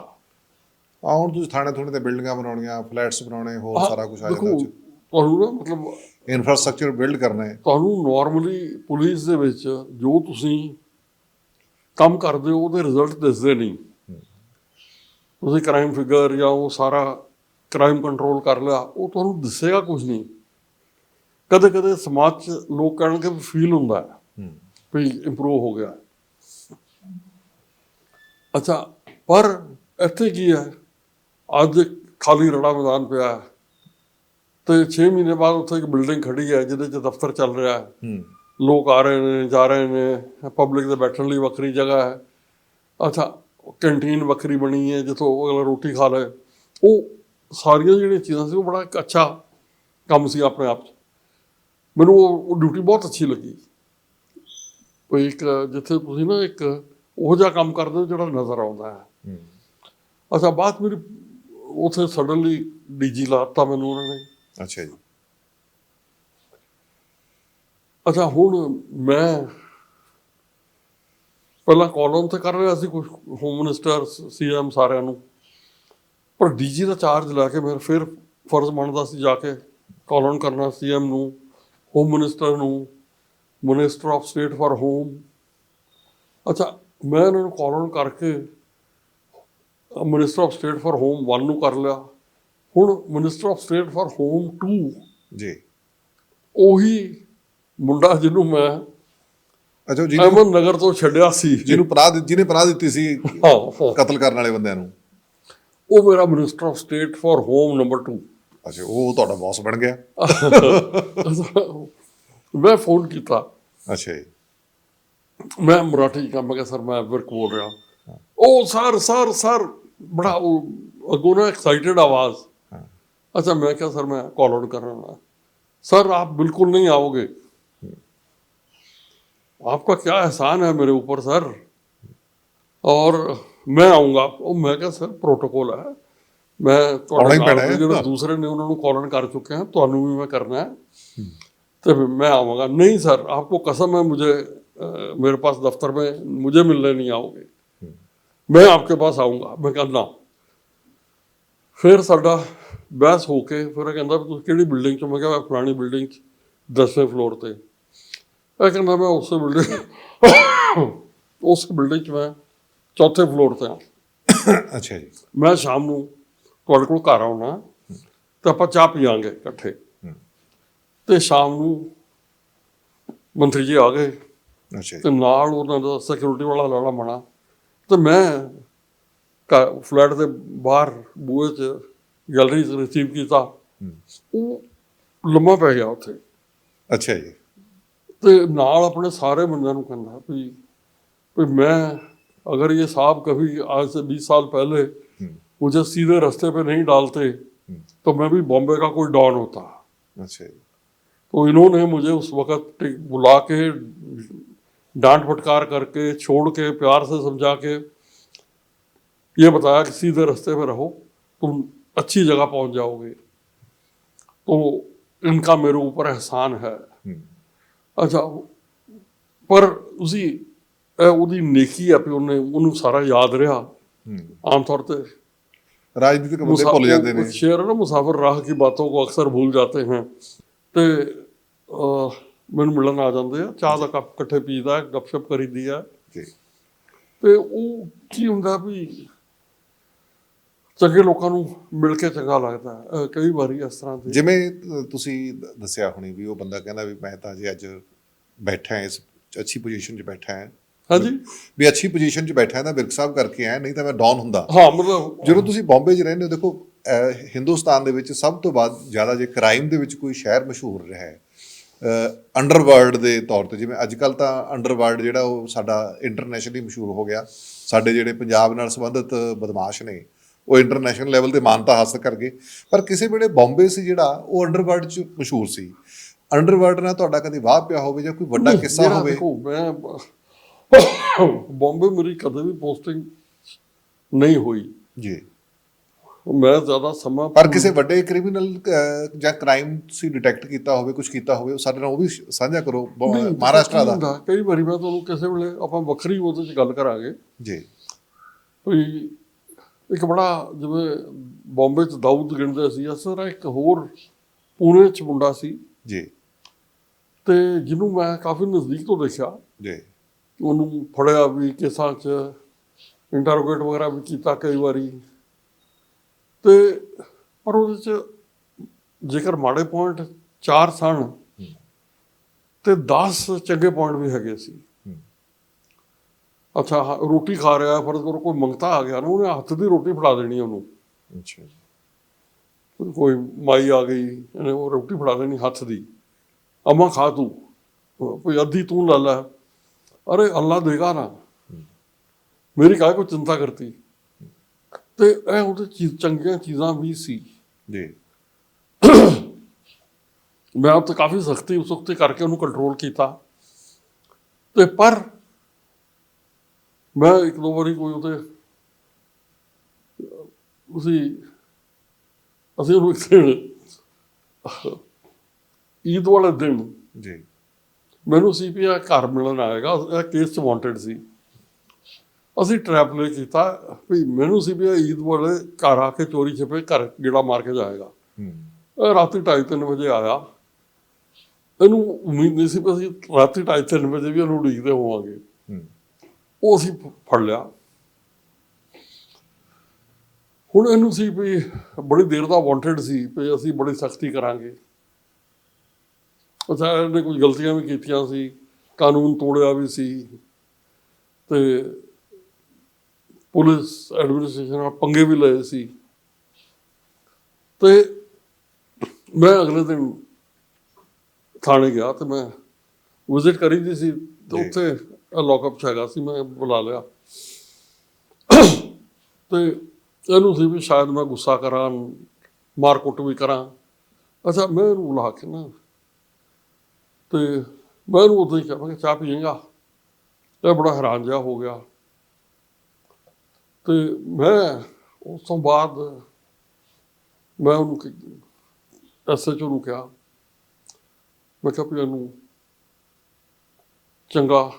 S1: ਆ ਹੁਣ ਤੁਸੀਂ ਥਾਣੇ ਥੁਣੇ ਤੇ ਬਿਲਡਿੰਗਾਂ ਬਣਾਉਣੀਆਂ ਫਲੈਟਸ ਬਣਾਉਣੇ ਹੋਰ ਸਾਰਾ ਕੁਝ ਆ ਜਾਂਦਾ ਉਹ 'ਚ।
S2: ਤੁਹਾਨੂੰ ਨਾ ਮਤਲਬ
S1: ਇਨਫਰਾਸਟ੍ਰਕਚਰ ਬਿਲਡ ਕਰਨਾ ਹੈ।
S2: ਤੁਹਾਨੂੰ ਨਾਰਮਲੀ ਪੁਲਿਸ ਦੇ ਵਿੱਚ ਜੋ ਤੁਸੀਂ ਕੰਮ ਕਰਦੇ ਹੋ ਉਹਦੇ ਰਿਜ਼ਲਟ ਦਿਸਦੇ ਨਹੀਂ। ਤੁਸੀਂ ਕ੍ਰਾਈਮ ਫਿਗਰ ਜਾਂ ਉਹ ਸਾਰਾ ਕ੍ਰਾਈਮ ਕੰਟਰੋਲ ਕਰ ਲਿਆ ਉਹ ਤੁਹਾਨੂੰ ਦਿਸੇਗਾ ਕੁਝ ਨਹੀਂ। ਕਦੇ ਕਦੇ ਸਮਾਜ 'ਚ ਲੋਕ ਕਹਿਣਗੇ ਫੀਲ ਹੁੰਦਾ ਹੈ ਵੀ ਇੰਪਰੂਵ ਹੋ ਗਿਆ। ਅੱਛਾ ਪਰ ਇੱਥੇ ਕੀ ਹੈ? ਅੱਜ ਖਾਲੀ ਰੜਾ ਮੈਦਾਨ ਪਿਆ ਹੈ ਤੇ 6 ਮਹੀਨੇ ਬਾਅਦ ਉੱਥੇ ਇੱਕ ਬਿਲਡਿੰਗ ਖੜੀ ਹੈ ਜਿਹਦੇ 'ਚ ਦਫ਼ਤਰ ਚੱਲ ਰਿਹਾ ਹੈ।
S1: ਹੂੰ।
S2: ਲੋਕ ਆ ਰਹੇ ਨੇ ਜਾ ਰਹੇ ਨੇ ਪਬਲਿਕ ਦੇ ਬੈਠਣ ਲਈ ਵੱਖਰੀ ਜਗ੍ਹਾ ਹੈ। ਅੱਛਾ ਕੈਂਟੀਨ ਵੱਖਰੀ ਬਣੀ ਹੈ ਜਿੱਥੋਂ ਅਗਲਾ ਰੋਟੀ ਖਾ ਲਏ। ਉਹ ਸਾਰੀਆਂ ਜਿਹੜੀਆਂ ਚੀਜ਼ਾਂ ਸੀ ਉਹ ਬੜਾ ਇੱਕ ਅੱਛਾ ਕੰਮ ਸੀ ਆਪਣੇ ਆਪ 'ਚ। ਮੈਨੂੰ ਉਹ ਡਿਊਟੀ ਬਹੁਤ ਅੱਛੀ ਲੱਗੀ। ਕੋਈ ਇੱਕ ਜਿੱਥੇ ਤੁਸੀਂ ਨਾ ਇੱਕ ਉਹ ਜਿਹਾ ਕੰਮ ਕਰਦੇ ਹੋ ਜਿਹੜਾ ਨਜ਼ਰ ਆਉਂਦਾ ਹੈ। ਅੱਛਾ ਬਾਅਦ 'ਚ ਮੇਰੀ ਉਥੇ ਸਡਨਲੀ ਡੀਜੀ ਲਾਤਾ ਮੈਨੂੰ ਉਹਨਾਂ ਨੇ।
S1: ਅੱਛਾ ਜੀ।
S2: ਅੱਛਾ ਹੁਣ ਮੈਂ ਪਹਿਲਾਂ ਕਾਲਮ ਤੇ ਕਰ ਰਿਹਾ ਸੀ ਕੁਝ ਹੋਮ ਮਿਨਿਸਟਰ ਸੀਐਮ ਸਾਰਿਆਂ ਨੂੰ। ਪਰ ਡੀਜੀ ਦਾ ਚਾਰਜ ਲੈ ਕੇ ਮੇਰਾ ਫਿਰ ਫਰਜ਼ ਬਣਦਾ ਸੀ ਜਾ ਕੇ ਕਾਲਮ ਕਰਨਾ ਸੀਐਮ ਨੂੰ। ਹੋਮ ਮਿਨਿਸਟਰ ਨੂੰ minister of state for home ਅੱਛਾ ਮੈਂ ਇਹਨਾਂ ਨੂੰ ਕਾਲਮ ਕਰਕੇ minister of state for home 1 ਨੂੰ ਕਰ ਲਿਆ। ਹੁਣ minister of state for home 2
S1: ਜੀ।
S2: ਉਹੀ ਮੁੰਡਾ ਜਿਹਨੂੰ ਮੈਂ
S1: ਅੱਛਾ ਜਿਹਨੂੰ
S2: ਅਹਿਮਦ ਨਗਰ ਤੋਂ ਛੱਡਿਆ ਸੀ।
S1: ਜਿਹਨੂੰ ਪਨਾਹ ਦਿੱਤੀ ਜਿਹਨੇ ਪਨਾਹ ਦਿੱਤੀ ਸੀ। ਕਤਲ ਕਰਨ ਵਾਲੇ ਬੰਦਿਆਂ ਨੂੰ।
S2: ਉਹ ਮੇਰਾ minister of state for home number 2
S1: ਅੱਛਾ ਉਹ ਤੁਹਾਡਾ ਬੌਸ ਬਣ ਗਿਆ
S2: ਮੈਂ ਫੋਨ ਕੀਤਾ
S1: ਅੱਛਾ ਜੀ
S2: ਮੈਂ ਮਰਾਠੀ ਚ ਕੰਮ ਕਿਹਾ ਸਰ ਮੈਂ ਵਿਰਕ ਬੋਲ ਰਿਹਾ ਉਹ ਸਰ ਸਰ ਸਰ ਬੜਾ ਉਹ ਅੱਗੋਂ ਨਾ ਐਕਸਾਈਟਡ ਆਵਾਜ਼
S1: हाँ।
S2: अच्छा मैं क्या सर मैं कॉल आउट कर रहा हूँ सर आप बिल्कुल नहीं आओगे आपका क्या एहसान है मेरे ऊपर सर और ਮੈਂ ਆਉਂਗਾ ਉਹ ਮੈਂ ਕਿਹਾ ਸਰ ਪ੍ਰੋਟੋਕੋਲ ਹੈ ਮੈਂ
S1: ਆਉਣਾ ਹੀ
S2: ਨਾਲ
S1: ਪੈਣਾ ਹੈ।
S2: ਦੇ ਜਿਹੜੇ ਦੂਸਰੇ ਨੇ ਉਹਨਾਂ ਨੂੰ ਕਾਲਨ ਕਰ ਚੁੱਕੇ हैं ਤੁਹਾਨੂੰ ਵੀ ਮੈਂ ਕਰਨਾ है तो फिर मैं आऊँगा नहीं सर आपको कसम है मुझे अ, मेरे पास दफ्तर में मुझे मिलने नहीं आओगे मैं आपके पास आऊँगा मैं कहा ना ਫਿਰ ਸਾਡਾ ਬਹਿਸ ਹੋ ਕੇ ਫਿਰ ਇਹ ਕਹਿੰਦਾ ਵੀ ਤੁਸੀਂ ਕਿਹੜੀ ਬਿਲਡਿੰਗ 'ਚ ਮੈਂ ਕਿਹਾ ਮੈਂ ਪੁਰਾਣੀ ਬਿਲਡਿੰਗ 'ਚ 10ਵੇਂ ਫਲੋਰ ਤੇ ਇਹ ਕਹਿੰਦਾ ਮੈਂ ਉਸੇ ਬਿਲਡਿੰਗ ਉਸ ਬਿਲਡਿੰਗ 'ਚ ਮੈਂ ਚੌਥੇ ਫਲੋਰ ਤੇ ਹਾਂ
S1: ਅੱਛਾ ਜੀ
S2: ਮੈਂ ਸ਼ਾਮ ਨੂੰ ਤੁਹਾਡੇ ਕੋਲ ਘਰ ਆਉਣਾ ਤੇ ਆਪਾਂ ਚਾਹ ਪੀਵਾਂਗੇ ਇਕੱਠੇ ਤੇ ਸ਼ਾਮ ਨੂੰ ਮੰਤਰੀ ਜੀ ਆ ਗਏ
S1: ਅੱਛਾ ਜੀ
S2: ਤੇ ਨਾਲ ਉਹਨਾਂ ਦਾ ਸਿਕਿਉਰਿਟੀ ਵਾਲਾ ਲਾਲਾ ਬਣਾ ਤੇ ਮੈਂ ਫਲੈਟ ਦੇ ਬਾਹਰ ਬੂਹੇ 'ਚ ਗੈਲਰੀ 'ਚ ਰਿਸੀਵ ਕੀਤਾ ਉਹ ਲੰਮਾ ਪੈ ਗਿਆ ਉੱਥੇ
S1: ਅੱਛਾ ਜੀ
S2: ਤੇ ਨਾਲ ਆਪਣੇ ਸਾਰੇ ਬੰਦਿਆਂ ਨੂੰ ਕਹਿੰਦਾ ਵੀ ਵੀ मैं अगर ये साहब कभी आज से बीस साल पहले मुझे सीधे रास्ते पे नहीं डालते तो मैं भी बॉम्बे का कोई डॉन होता
S1: ਅੱਛਾ ਜੀ
S2: तो इन्होंने मुझे उस वक्त टिक- बुला के डांट फटकार करके छोड़ के प्यार से समझा के ये बताया कि सीधे रास्ते पे रहो तुम अच्छी जगह पहुंच जाओगे तो इनका मेरे ऊपर एहसान है अच्छा ਪਰ ਤੁਸੀਂ ਇਹ ਉਹਦੀ ਨੇਕੀ ਆ ਵੀ ਉਹਨੇ ਉਹਨੂੰ ਸਾਰਾ ਯਾਦ ਰਿਹਾ ਆਮ ਤੌਰ ਤੇ
S1: ਰਾਜਨੀਤਿਕ ਬੰਦੇ ਭੁੱਲ ਜਾਂਦੇ ਨੇ
S2: शेर है ना मुसाफिर राह की बातों को अक्सर भूल जाते हैं ਤੇ ਅਹ, ਮੈਨੂੰ ਮਿਲਣ ਆ ਜਾਂਦੇ ਆ ਚਾਹ ਦਾ ਕੱਪ ਇਕੱਠੇ ਪੀਦਾ ਗੱਪਸ਼ਪ ਕਰੀਦੀ ਆ
S1: ਜੀ
S2: ਤੇ ਉਹ ਕੀ ਹੁੰਦਾ ਵੀ ਚੰਗੇ ਲੋਕਾਂ ਨੂੰ ਮਿਲ ਕੇ ਚੰਗਾ ਲੱਗਦਾ ਹੈ। ਅਹ, ਕਈ ਵਾਰੀ ਇਸ ਤਰ੍ਹਾਂ ਦੇ
S1: ਜਿਵੇਂ ਅ, ਤੁਸੀਂ ਦ- ਦੱਸਿਆ ਹੁਣੀ ਵੀ ਉਹ ਬੰਦਾ ਕਹਿੰਦਾ ਵੀ ਮੈਂ ਤਾਂ ਜੇ ਅੱਜ ਬੈਠਾ ਇਸ ਅੱਛੀ ਪੋਜੀਸ਼ਨ 'ਚ ਬੈਠਾ ਹਾਂ
S2: ਹਾਂਜੀ।
S1: ਵੀ ਅੱਛੀ ਪੋਜੀਸ਼ਨ 'ਚ ਬੈਠਾ ਤਾਂ ਬਿਰਕ ਸਾਹਿਬ ਕਰਕੇ ਆਇਆ ਨਹੀਂ ਤਾਂ ਮੈਂ ਡਾਊਨ ਹੁੰਦਾ।
S2: ਹਾਂ ਮਤਲਬ
S1: ਜਦੋਂ ਤੁਸੀਂ ਬੰਬੇ 'ਚ ਰਹਿੰਦੇ ਹੋ ਦੇਖੋ ਹਿੰਦੁਸਤਾਨ ਦੇ ਵਿੱਚ ਸਭ ਤੋਂ ਵੱਧ ਜ਼ਿਆਦਾ ਜੇ ਕ੍ਰਾਈਮ ਦੇ ਵਿੱਚ ਕੋਈ ਸ਼ਹਿਰ ਮਸ਼ਹੂਰ ਰਿਹਾ ਹੈ ਅੰਡਰਵਰਲਡ ਦੇ ਤੌਰ ਤੇ ਜਿਵੇਂ ਅੱਜ ਕੱਲ ਤਾਂ ਅੰਡਰਵਰਲਡ ਜਿਹੜਾ ਉਹ ਸਾਡਾ ਇੰਟਰਨੈਸ਼ਨਲੀ ਮਸ਼ਹੂਰ ਹੋ ਗਿਆ। ਸਾਡੇ ਜਿਹੜੇ ਪੰਜਾਬ ਨਾਲ ਸੰਬੰਧਿਤ ਬਦਮਾਸ਼ ਨੇ ਉਹ ਇੰਟਰਨੈਸ਼ਨਲ ਲੈਵਲ ਤੇ ਮਾਨਤਾ ਹਾਸਲ ਕਰ ਗਏ। ਪਰ ਕਿਸੇ ਵੇਲੇ ਬੰਬੇ ਸੀ ਜਿਹੜਾ ਉਹ ਅੰਡਰਵਰਲਡ 'ਚ ਮਸ਼ਹੂਰ ਸੀ। ਅੰਡਰਵਰਲਡ ਨਾਲ ਤੁਹਾਡਾ ਕਦੇ ਵਾਹ ਪਿਆ ਹੋਵੇ ਜਾਂ ਕੋਈ ਵੱਡਾ ਕਿੱਸਾ ਹੋਵੇ?
S2: ਬੰਬੇ ਮੇਰੀ ਕਦੇ ਵੀ ਪੋਸਟਿੰਗ ਨਹੀਂ ਹੋਈ।
S1: ਜੀ।
S2: ਮੈਂ ਜ਼ਿਆਦਾ ਸਮਾਂ
S1: ਪਰ ਕਿਸੇ ਵੱਡੇ ਕ੍ਰਿਮੀਨਲ ਜਾਂ ਕ੍ਰਾਈਮ ਤੁਸੀਂ ਡਿਟੈਕਟ ਕੀਤਾ ਹੋਵੇ ਕੁਝ ਕੀਤਾ ਹੋਵੇ ਉਹ ਸਾਡੇ ਨਾਲ ਉਹ ਵੀ ਸ਼- ਸਾਂਝਾ ਕਰੋ ਮਹਾਰਾਸ਼ਟਰ ਦਾ।
S2: ਕਈ ਵਾਰੀ ਮੈਂ ਤੁਹਾਨੂੰ ਕਿਸੇ ਵੇਲੇ ਆਪਾਂ ਵੱਖਰੀ ਉਹਦੇ 'ਚ ਗੱਲ ਕਰਾਂਗੇ।
S1: ਜੀ।
S2: ਵੀ ਇੱਕ ਬੜਾ ਜਿਵੇਂ ਬੰਬੇ 'ਚ ਦਾਊਦ ਗਿਣਦੇ ਸੀ ਤਰ੍ਹਾਂ ਇੱਕ ਹੋਰ ਪੂਨੇ 'ਚ ਮੁੰਡਾ ਸੀ।
S1: ਜੀ।
S2: ਤੇ ਜਿਹਨੂੰ ਮੈਂ ਕਾਫੀ ਨਜ਼ਦੀਕ ਤੋਂ ਦੇਖਿਆ।
S1: ਜੀ।
S2: ਉਹਨੂੰ ਫੜਿਆ ਵੀ ਕੇਸਾਂ 'ਚ ਇੰਟਰੋਗੇਟ ਵਗੈਰਾ ਵੀ ਕੀਤਾ ਕਈ ਵਾਰੀ। ਤੇ ਪਰ ਉਹਦੇ 'ਚ ਜੇਕਰ ਮਾੜੇ ਪੁਆਇੰਟ ਚਾਰ ਸਨ ਤੇ 10 ਚੰਗੇ ਪੁਆਇੰਟ ਵੀ ਹੈਗੇ ਸੀ। ਅੱਛਾ ਰੋਟੀ ਖਾ ਰਿਹਾ ਫਰਜ਼ ਕਰੋ ਕੋਈ ਮੰਗਤਾ ਆ ਗਿਆ ਨਾ ਉਹਨੇ ਹੱਥ ਦੀ ਰੋਟੀ ਫੜਾ ਦੇਣੀ ਉਹਨੂੰ।
S1: ਅੱਛਾ
S2: ਕੋਈ ਮਾਈ ਆ ਗਈ ਇਹਨੇ ਉਹ ਰੋਟੀ ਫੜਾ ਦੇਣੀ ਹੱਥ ਦੀ। ਅਮਾ ਖਾ ਤੂੰ। ਕੋਈ ਅੱਧੀ ਤੂੰ ਲਾ ਲੈ। ਅਰੇ ਅੱਲਾ ਦੇਗਾ ਨਾ। ਮੇਰੀ ਕਾਹ ਕੋ ਚਿੰਤਾ ਕਰਤੀ। ਤੇ ਇਹ ਉਹਦੇ ਚੀਜ਼ ਚੰਗੀਆਂ ਚੀਜ਼ਾਂ ਵੀ ਸੀ।
S1: ਜੀ।
S2: ਮੈਂ ਉਹ ਤੇ ਕਾਫੀ ਸਖਤੀ ਉਸ ਵਕਤ ਕਰਕੇ ਉਹਨੂੰ ਕੰਟਰੋਲ ਕੀਤਾ। ਤੇ ਪਰ ਮੈਂ ਇੱਕ ਦੋ ਵਾਰੀ ਕੋਈ ਉਹਦੇ ਉਸੇ ਅਸੀਂ ਉਹਨੂੰ ਇੱਕ ਦਿਨ ਈਦ ਵਾਲੇ ਦਿਨ
S1: ਜੀ।
S2: ਮੈਨੂੰ ਸੀਪੀਆ ਘਰ ਮਿਲਣ ਆਏਗਾ ਇਹ ਕੇਸ ਚ ਵਾਂਟਡ ਸੀ। ਅਸੀਂ ਟਰੈਪ ਲੈ ਕੀਤਾ ਵੀ ਮੈਨੂੰ ਸੀਪੀਆ ਈਦ ਵਾਲੇ ਘਰ ਆ ਕੇ ਚੋਰੀ ਛਪੇ ਘਰ ਗੇੜਾ ਮਾਰ ਕੇ ਜਾਏਗਾ।
S1: ਹੂੰ।
S2: ਇਹ ਰਾਤੀ 2:30 ਵਜੇ ਆਇਆ। ਇਹਨੂੰ ਉਮੀਦ ਨਹੀਂ ਸੀ ਕਿ ਅਸੀਂ ਰਾਤੀ 2:30 ਵਜੇ ਵੀ ਇਹਨੂੰ ਉਡੀਕਦੇ ਹੋਵਾਂਗੇ।
S1: ਹੂੰ।
S2: ਉਹ ਅਸੀਂ ਫੜ ਲਿਆ। ਹੁਣ ਇਹਨੂੰ ਸੀ ਵੀ ਬੜੀ ਦੇਰ ਦਾ ਵਾਂਟਡ ਸੀ ਵੀ ਅਸੀਂ ਬੜੀ ਸਖਤੀ ਕਰਾਂਗੇ। ਅੱਛਾ ਇਹਨੇ ਕੁਝ ਗਲਤੀਆਂ ਵੀ ਕੀਤੀਆਂ ਸੀ ਕਾਨੂੰਨ ਤੋੜਿਆ ਵੀ ਸੀ ਤੇ ਪੁਲਿਸ ਐਡਮਿਨਿਸਟ੍ਰੇਸ਼ਨ ਨਾਲ ਪੰਗੇ ਵੀ ਲਏ ਸੀ। ਤੇ ਮੈਂ ਅਗਲੇ ਦਿਨ ਥਾਣੇ ਗਿਆ ਤੇ ਮੈਂ ਵਿਜ਼ਿਟ ਕਰੀ ਦੀ ਸੀ ਤੇ। ਉੱਥੇ ਲੌਕਅਪ ਹੈਗਾ ਸੀ ਮੈਂ ਬੁਲਾ ਲਿਆ। ਤੇ ਇਹਨੂੰ ਸੀ ਵੀ ਸ਼ਾਇਦ ਮੈਂ ਗੁੱਸਾ ਕਰਾਂ ਮਾਰ ਕੁੱਟ ਵੀ ਕਰਾਂ। ਅੱਛਾ ਮੈਂ ਇਹਨੂੰ ਬੁਲਾ ਕੇ ਨਾ ਤੇ ਮੈਂ ਇਹਨੂੰ ਉਦੋਂ ਹੀ ਕਿਹਾ ਮੈਂ ਚਾਹ ਪੀਏਗਾ। ਇਹ ਬੜਾ ਹੈਰਾਨ ਜਿਹਾ ਹੋ ਗਿਆ। ਤੇ ਮੈਂ ਉਸ ਤੋਂ ਬਾਅਦ ਮੈਂ ਉਹਨੂੰ ਐਸਐਚਓ ਨੂੰ ਕਿਹਾ। ਮੈਂ ਕਿਹਾ ਵੀ ਇਹਨੂੰ ਚੰਗਾ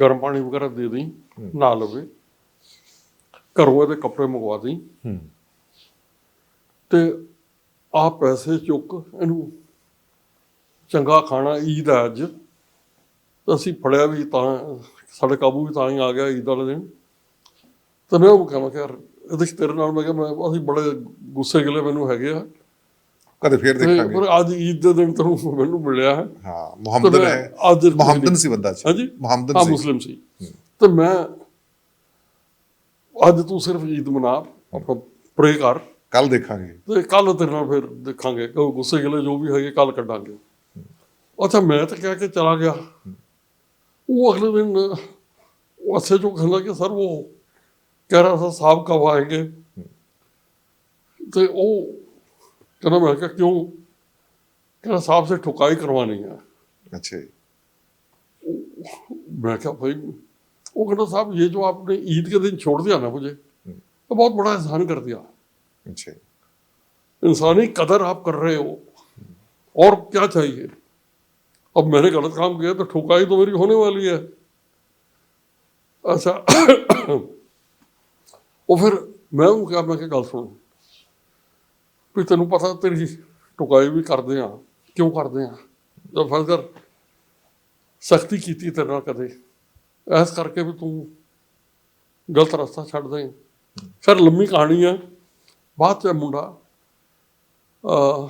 S2: ਗਰਮ ਪਾਣੀ ਵਗੈਰਾ ਦੇ ਦੇਈ ਨਾ ਲਵੇ। ਘਰੋਂ ਇਹਦੇ ਕੱਪੜੇ ਮੰਗਵਾ ਦੇਈ। ਤੇ ਆ ਪੈਸੇ ਚੁੱਕ ਇਹਨੂੰ ਚੰਗਾ ਖਾਣਾ ਈਦ ਹੈ ਅੱਜ। ਤਾਂ ਅਸੀਂ ਫੜਿਆ ਵੀ ਤਾਂ ਸਾਡੇ ਕਾਬੂ ਵੀ ਤਾਂ ਹੀ ਆ ਗਿਆ ਈਦ ਵਾਲੇ ਦਿਨ। ਤਾਂ ਮੈਂ ਉਹ ਕਹਾਂ ਕਿ ਯਾਰ ਇਹਦੇ ਤੇਰੇ ਨਾਲ ਮੈਂ ਕਿਹਾ ਮੈਂ ਅਸੀਂ ਬੜੇ ਗੁੱਸੇ ਗਿਲੇ ਮੈਨੂੰ ਹੈਗੇ ਆ।
S1: ਕਦੇ ਫੇਰ
S2: ਤੇ
S1: ਦੇਖਾਂਗੇ।
S2: ਪਰ ਅੱਜ ਈਦ ਦੇ ਦਿਨ ਤੈਨੂੰ ਮੈਨੂੰ ਮਿਲਿਆ ਹੈ।
S1: ਹਾਂ
S2: ਤੇ
S1: ਮੁਹੰਮਦਨ ਹੈ
S2: ਅੱਜ
S1: ਮੁਹੰਮਦਨ ਸੀ ਬੰਦਾ ਸੀ।
S2: ਹਾਂਜੀ?
S1: ਮੁਹੰਮਦਨ
S2: ਹਾਂ
S1: ਸੀ।
S2: ਮੁਸਲਿਮ ਸੀ। ਤੇ ਮੈਂ ਅੱਜ ਤੂੰ ਸਿਰਫ ਈਦ ਮਨਾ ਆਪਾਂ ਪ੍ਰੇ ਕਰ।
S1: ਕੱਲ ਦੇਖਾਂਗੇ।
S2: ਤੇ ਕੱਲ ਤੇਰੇ ਨਾਲ ਫਿਰ ਦੇਖਾਂਗੇ ਕਿ ਗੁੱਸੇ ਗਿਲੇ ਜੋ ਵੀ ਹੈਗੇ ਕੱਲ ਕੱਢਾਂਗੇ। ਅੱਛਾ ਮੈਂ ਤਾਂ ਕਹਿ ਕੇ ਚਲਾ ਗਿਆ ਉਹ ਅਗਲੇ ਦਿਨ ਉਹ ਅੱਛੇ ਜੋ ਕਹਿੰਦਾ ਕਿ ਸਰ ਉਹ कह रहा था साहब कब आएंगे तो वो कहना मैं क्या क्यों कहना साहब से ठुकाई करवानी है
S1: ਅੱਛਾ ਜੀ
S2: मैं क्या भाई वो कहना साहब ये जो आपने ईद के दिन छोड़ दिया ना मुझे तो बहुत बड़ा एहसान कर दिया
S1: ਅੱਛਾ ਜੀ
S2: इंसानी कदर आप कर रहे हो और क्या चाहिए अब मैंने गलत काम किया तो ठुकाई तो मेरी होने वाली है अच्छा ਉਹ ਫਿਰ ਮੈਂ ਉਹਨੂੰ ਕਿਹਾ ਮੈਂ ਕਿ ਗੱਲ ਸੁਣ ਵੀ ਤੈਨੂੰ ਪਤਾ ਤੇਰੀ ਟੁਕਾਈ ਵੀ ਕਰਦੇ ਆ ਕਿਉਂ ਕਰਦੇ ਆ ਜਦ ਫਰਜ਼ ਕਰ ਸਖਤੀ ਕੀਤੀ ਤੇਰੇ ਨਾਲ ਕਦੇ ਇਸ ਕਰਕੇ ਵੀ ਤੂੰ ਗਲਤ ਰਸਤਾ ਛੱਡ ਦੇ ਫਿਰ ਲੰਮੀ ਕਹਾਣੀ ਆ ਬਾਅਦ ਚ ਇਹ ਮੁੰਡਾ ਅਹ,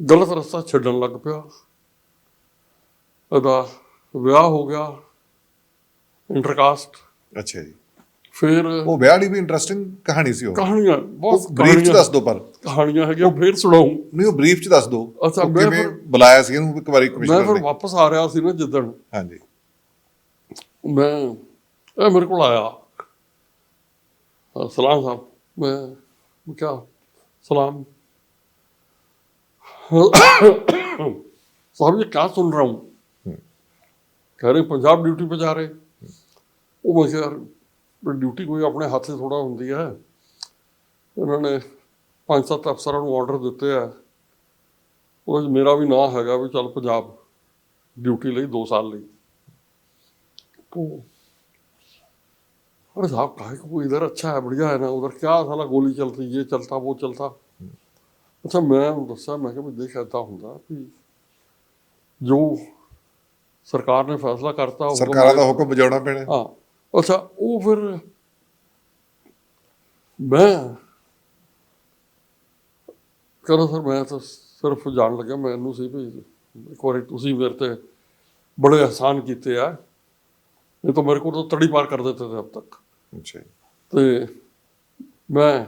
S2: ਗਲਤ ਰਸਤਾ ਛੱਡਣ ਲੱਗ ਪਿਆ ਉਹਦਾ ਵਿਆਹ ਹੋ ਗਿਆ ਇੰਟਰਕਾਸਟ
S1: ਅੱਛਾ ਜੀ
S2: ਫਿਰ
S1: ਉਹ ਵਿਆਹ ਦੀ ਵੀ ਇੰਟਰਸਟਿੰਗ ਕਹਾਣੀ ਸੀ ਉਹ
S2: ਕਹਾਣੀਆਂ ਬਹੁਤ
S1: ਬਰੀਫ ਚ
S2: ਕਹਾਣੀਆਂ
S1: ਦੱਸ ਦਿਓ ਪਰ
S2: ਕਹਾਣੀਆਂ ਹੈਗੀਆਂ ਫਿਰ ਸੁਣਾਉਂ
S1: ਨਹੀਂ ਉਹ ਬਰੀਫ ਚ ਦੱਸ ਦਿਓ
S2: ਅੱਛਾ,
S1: ਉਹ
S2: ਮੈਂ
S1: ਕਿਵੇਂ
S2: ਫਿਰ-
S1: ਬੁਲਾਇਆ ਸੀ ਇਹਨੂੰ ਇੱਕ ਵਾਰੀ
S2: ਮੈਂ
S1: ਕਮਿਸ਼ਨਰ
S2: ਫਿਰ
S1: ਨੇ
S2: ਵਾਪਸ ਆ ਰਿਹਾ ਸੀ ਨਾ ਜਿੱਦਣ
S1: ਹਾਂਜੀ
S2: ਮੈਂ ਇਹ ਮੇਰੇ ਕੋਲ ਆਇਆ ਅ, ਸਲਾਮ ਸਾਹਿਬ मैं मैं क्या सलाम साहब ये क्या सुन रहा हूँ कह रहे पंजाब ड्यूटी पे जा रहे ਉਹ ਮੈਂ ਕਿਹਾ ਯਾਰ ਡਿਊਟੀ ਕੋਈ ਆਪਣੇ ਹੱਥ 'ਚ ਥੋੜਾ ਹੁੰਦੀ ਹੈ ਇਹਨਾਂ ਨੇ ਪੰਜ ਸੱਤ ਅਫਸਰਾਂ ਨੂੰ ਆਰਡਰ ਦਿੱਤੇ ਆ ਉਹ 'ਚ ਮੇਰਾ ਵੀ ਨਾਂ ਹੈਗਾ ਵੀ ਚੱਲ ਪੰਜਾਬ ड्यूटी ਲਈ 2 साल ਲਈ तो अरे साहब कहा कि वो इधर अच्छा है बढ़िया है ना उधर क्या साला गोली चलती ये चलता वो चलता ਅੱਛਾ ਮੈਂ ਉਹਨੂੰ ਦੱਸਿਆ ਮੈਂ ਕਿਹਾ ਵੀ ਦੇਖ ਏਦਾਂ ਹੁੰਦਾ ਵੀ ਜੋ ਸਰਕਾਰ ਨੇ ਫੈਸਲਾ ਕਰਤਾ ਉਹ
S1: ਸਰਕਾਰਾਂ ਦਾ ਹੁਕਮ ਵਜਾਉਣਾ ਪੈਣਾ।
S2: ਹਾਂ। ਅੱਛਾ ਉਹ ਫਿਰ ਮੈਂ ਕਰੋ ਸਰ ਮੈਂ ਤਾਂ ਸਿਰਫ ਜਾਣ ਲੱਗਾ ਮੈਨੂੰ ਸੀ ਵੀ ਇੱਕ ਵਾਰੀ ਤੁਸੀਂ ਮੇਰੇ ਤੇ ਬੜੇ ਆਸਾਨ ਕੀਤੇ ਆ। ਇਹ ਤਾਂ ਮੇਰੇ ਕੋਲ ਤਾਂ ਤੜੀ ਪਾਰ ਕਰ ਦਿੱਤੇ ਥੇ ਅਬ ਤੱਕ।
S1: ਅੱਛਾ
S2: ਤੇ ਮੈਂ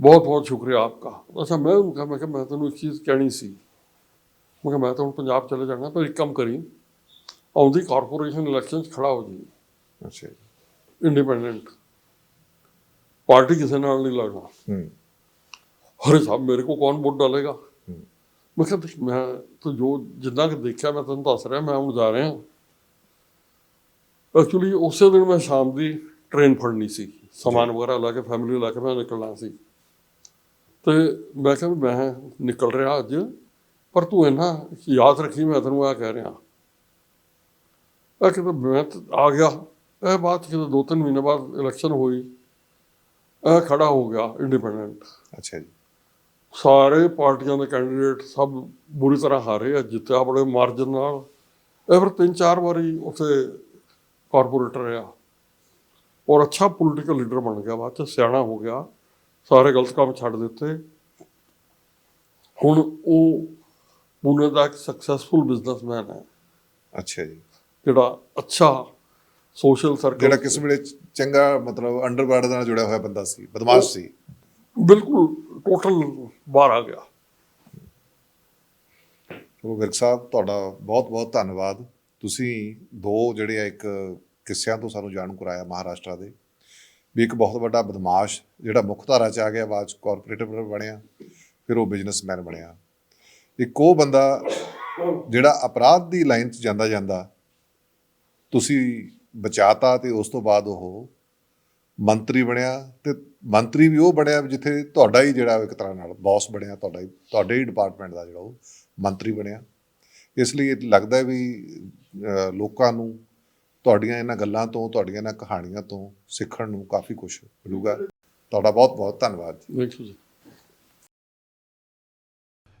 S2: ਬਹੁਤ ਬਹੁਤ ਸ਼ੁਕਰੀਆ ਆਪਕਾ। ਅੱਛਾ ਮੈਂ ਉਹਨੂੰ ਕਿਹਾ ਮੈਂ ਕਿਹਾ ਮੈਂ ਤੈਨੂੰ ਇੱਕ ਚੀਜ਼ ਕਹਿਣੀ ਸੀ। ਮੈਂ ਕਿਹਾ ਮੈਂ ਤਾਂ ਹੁਣ ਪੰਜਾਬ ਚਲੇ ਜਾਣਾ ਪਰ ਇੱਕ ਕੰਮ ਕਰੀ। ਆਉਂਦੀ ਕਾਰਪੋਰੇਸ਼ਨ ਇਲੈਕਸ਼ਨ 'ਚ ਖੜਾ ਹੋ ਜੀ।
S1: ਅੱਛਾ ਜੀ।
S2: ਇੰਡੀਪੈਂਡੈਂਟ ਪਾਰਟੀ ਕਿਸੇ ਨਾਲ ਨਹੀਂ ਲੜਨਾ।
S1: ਹੂੰ।
S2: ਅਰੇ ਸਾਹਿਬ ਮੇਰੇ ਕੋ ਕੌਣ ਵੋਟ ਡਾਲੇਗਾ? ਮੈਂ ਕਿਹਾ ਮੈਂ ਤਾਂ ਜੋ ਜਿੰਨਾ ਕਿ ਦੇਖਿਆ ਮੈਂ ਤੈਨੂੰ ਦੱਸ ਰਿਹਾ ਮੈਂ ਹੁਣ ਜਾ ਰਿਹਾ। ਐਕਚੁਅਲੀ ਉਸੇ ਦਿਨ ਮੈਂ ਸ਼ਾਮ ਦੀ ਟ੍ਰੇਨ ਫੜਨੀ ਸੀ। ਸਮਾਨ ਵਗੈਰਾ ਲੈ ਕੇ ਫੈਮਿਲੀ ਲੈ ਕੇ ਮੈਂ ਨਿਕਲਣਾ ਸੀ। ਤੇ ਮੈਂ ਕਿਹਾ ਮੈਂ ਨਿਕਲ ਰਿਹਾ ਅੱਜ। ਪਰ ਤੂੰ ਇਹਨਾਂ ਯਾਦ ਰੱਖੀ ਮੈਂ ਤੈਨੂੰ ਆ ਕਹਿ ਰਿਹਾ। ਕਿਤੇ ਮੈਂ ਆ ਗਿਆ। ਇਹ ਬਾਤ ਕਿਤੇ ਦੋ ਤਿੰਨ ਮਹੀਨੇ ਬਾਅਦ ਇਲੈਕਸ਼ਨ ਹੋਈ। ਇਹ ਖੜਾ ਹੋ ਗਿਆ ਇੰਡੀਪੈਂਡੈਂਟ
S1: ਅੱਛਾ ਜੀ।
S2: ਸਾਰੇ ਪਾਰਟੀਆਂ ਦੇ ਕੈਂਡੀਡੇਟ ਸਭ ਬੁਰੀ ਤਰ੍ਹਾਂ ਹਾਰੇ ਆ ਜਿੱਤਿਆ ਬੜੇ ਮਾਰਜਨ ਨਾਲ। ਇਹ ਫਿਰ ਤਿੰਨ ਚਾਰ ਵਾਰੀ ਉੱਥੇ ਕਾਰਪੋਰੇਟਰ ਰਿਹਾ ਔਰ ਅੱਛਾ ਪੋਲੀਟੀਕਲ ਲੀਡਰ ਬਣ ਗਿਆ ਬਾਅਦ ਚ ਸਿਆਣਾ ਹੋ ਗਿਆ। ਸਾਰੇ ਗਲਤ ਕੰਮ ਛੱਡ ਦਿੱਤੇ। ਹੁਣ ਉਹ ਪੂਨੇ ਦਾ ਇੱਕ ਸਕਸੈਸਫੁਲ ਬਿਜ਼ਨਸਮੈਨ ਹੈ।
S1: ਅੱਛਾ ਜੀ।
S2: ਜਿਹੜਾ ਅੱਛਾ ਸੋਸ਼ਲ ਸਰਕਲ
S1: ਜਿਹੜਾ ਕਿਸ ਵੇਲੇ ਚੰਗਾ ਮਤਲਬ ਅੰਡਰਵਰਲਡ ਨਾਲ ਜੁੜਿਆ ਹੋਇਆ ਬੰਦਾ ਸੀ ਬਦਮਾਸ਼ ਸੀ।
S2: ਬਿਲਕੁਲ ਟੋਟਲ ਬਾਹਰ ਆ ਗਿਆ।
S1: ਉਹ ਵਿਰਕ ਸਾਹਿਬ ਤੁਹਾਡਾ ਬਹੁਤ ਬਹੁਤ ਧੰਨਵਾਦ। ਤੁਸੀਂ ਦੋ ਜਿਹੜੇ ਆ ਇੱਕ ਕਿੱਸਿਆਂ ਤੋਂ ਸਾਨੂੰ ਜਾਣੂ ਕਰਾਇਆ ਮਹਾਰਾਸ਼ਟਰ ਦੇ। ਵੀ ਇੱਕ ਬਹੁਤ ਵੱਡਾ ਬਦਮਾਸ਼ ਜਿਹੜਾ ਮੁੱਖ ਧਾਰਾ ਚ ਆ ਗਿਆ ਬਾਅਦ ਚ ਕਾਰਪੋਰੇਟਰ ਬਣਿਆ ਫਿਰ ਉਹ ਬਿਜ਼ਨਸਮੈਨ ਬਣਿਆ। ਇੱਕ ਉਹ ਬੰਦਾ ਜਿਹੜਾ ਅਪਰਾਧ ਦੀ ਲਾਈਨ 'ਚ ਜਾਂਦਾ ਜਾਂਦਾ, ਤੁਸੀਂ ਬਚਾਤਾ ਤੇ ਉਸ ਤੋਂ ਬਾਅਦ ਉਹ ਮੰਤਰੀ ਬਣਿਆ ਤੇ ਮੰਤਰੀ ਵੀ ਉਹ ਬਣਿਆ ਜਿੱਥੇ ਤੁਹਾਡਾ ਹੀ ਜਿਹੜਾ ਇੱਕ ਤਰ੍ਹਾਂ ਨਾਲ ਬੌਸ ਬਣਿਆ, ਤੁਹਾਡਾ ਹੀ, ਤੁਹਾਡੇ ਹੀ ਡਿਪਾਰਟਮੈਂਟ ਦਾ ਜਿਹੜਾ ਉਹ ਮੰਤਰੀ ਬਣਿਆ। ਇਸ ਲਈ ਲੱਗਦਾ ਵੀ ਲੋਕਾਂ ਨੂੰ ਤੁਹਾਡੀਆਂ ਇਹਨਾਂ ਗੱਲਾਂ ਤੋਂ, ਤੁਹਾਡੀਆਂ ਇਹਨਾਂ ਕਹਾਣੀਆਂ ਤੋਂ ਸਿੱਖਣ ਨੂੰ ਕਾਫੀ ਕੁਝ ਮਿਲੂਗਾ। ਤੁਹਾਡਾ ਬਹੁਤ ਬਹੁਤ ਧੰਨਵਾਦ ਜੀ।
S2: ਦੇਖੋ ਜੀ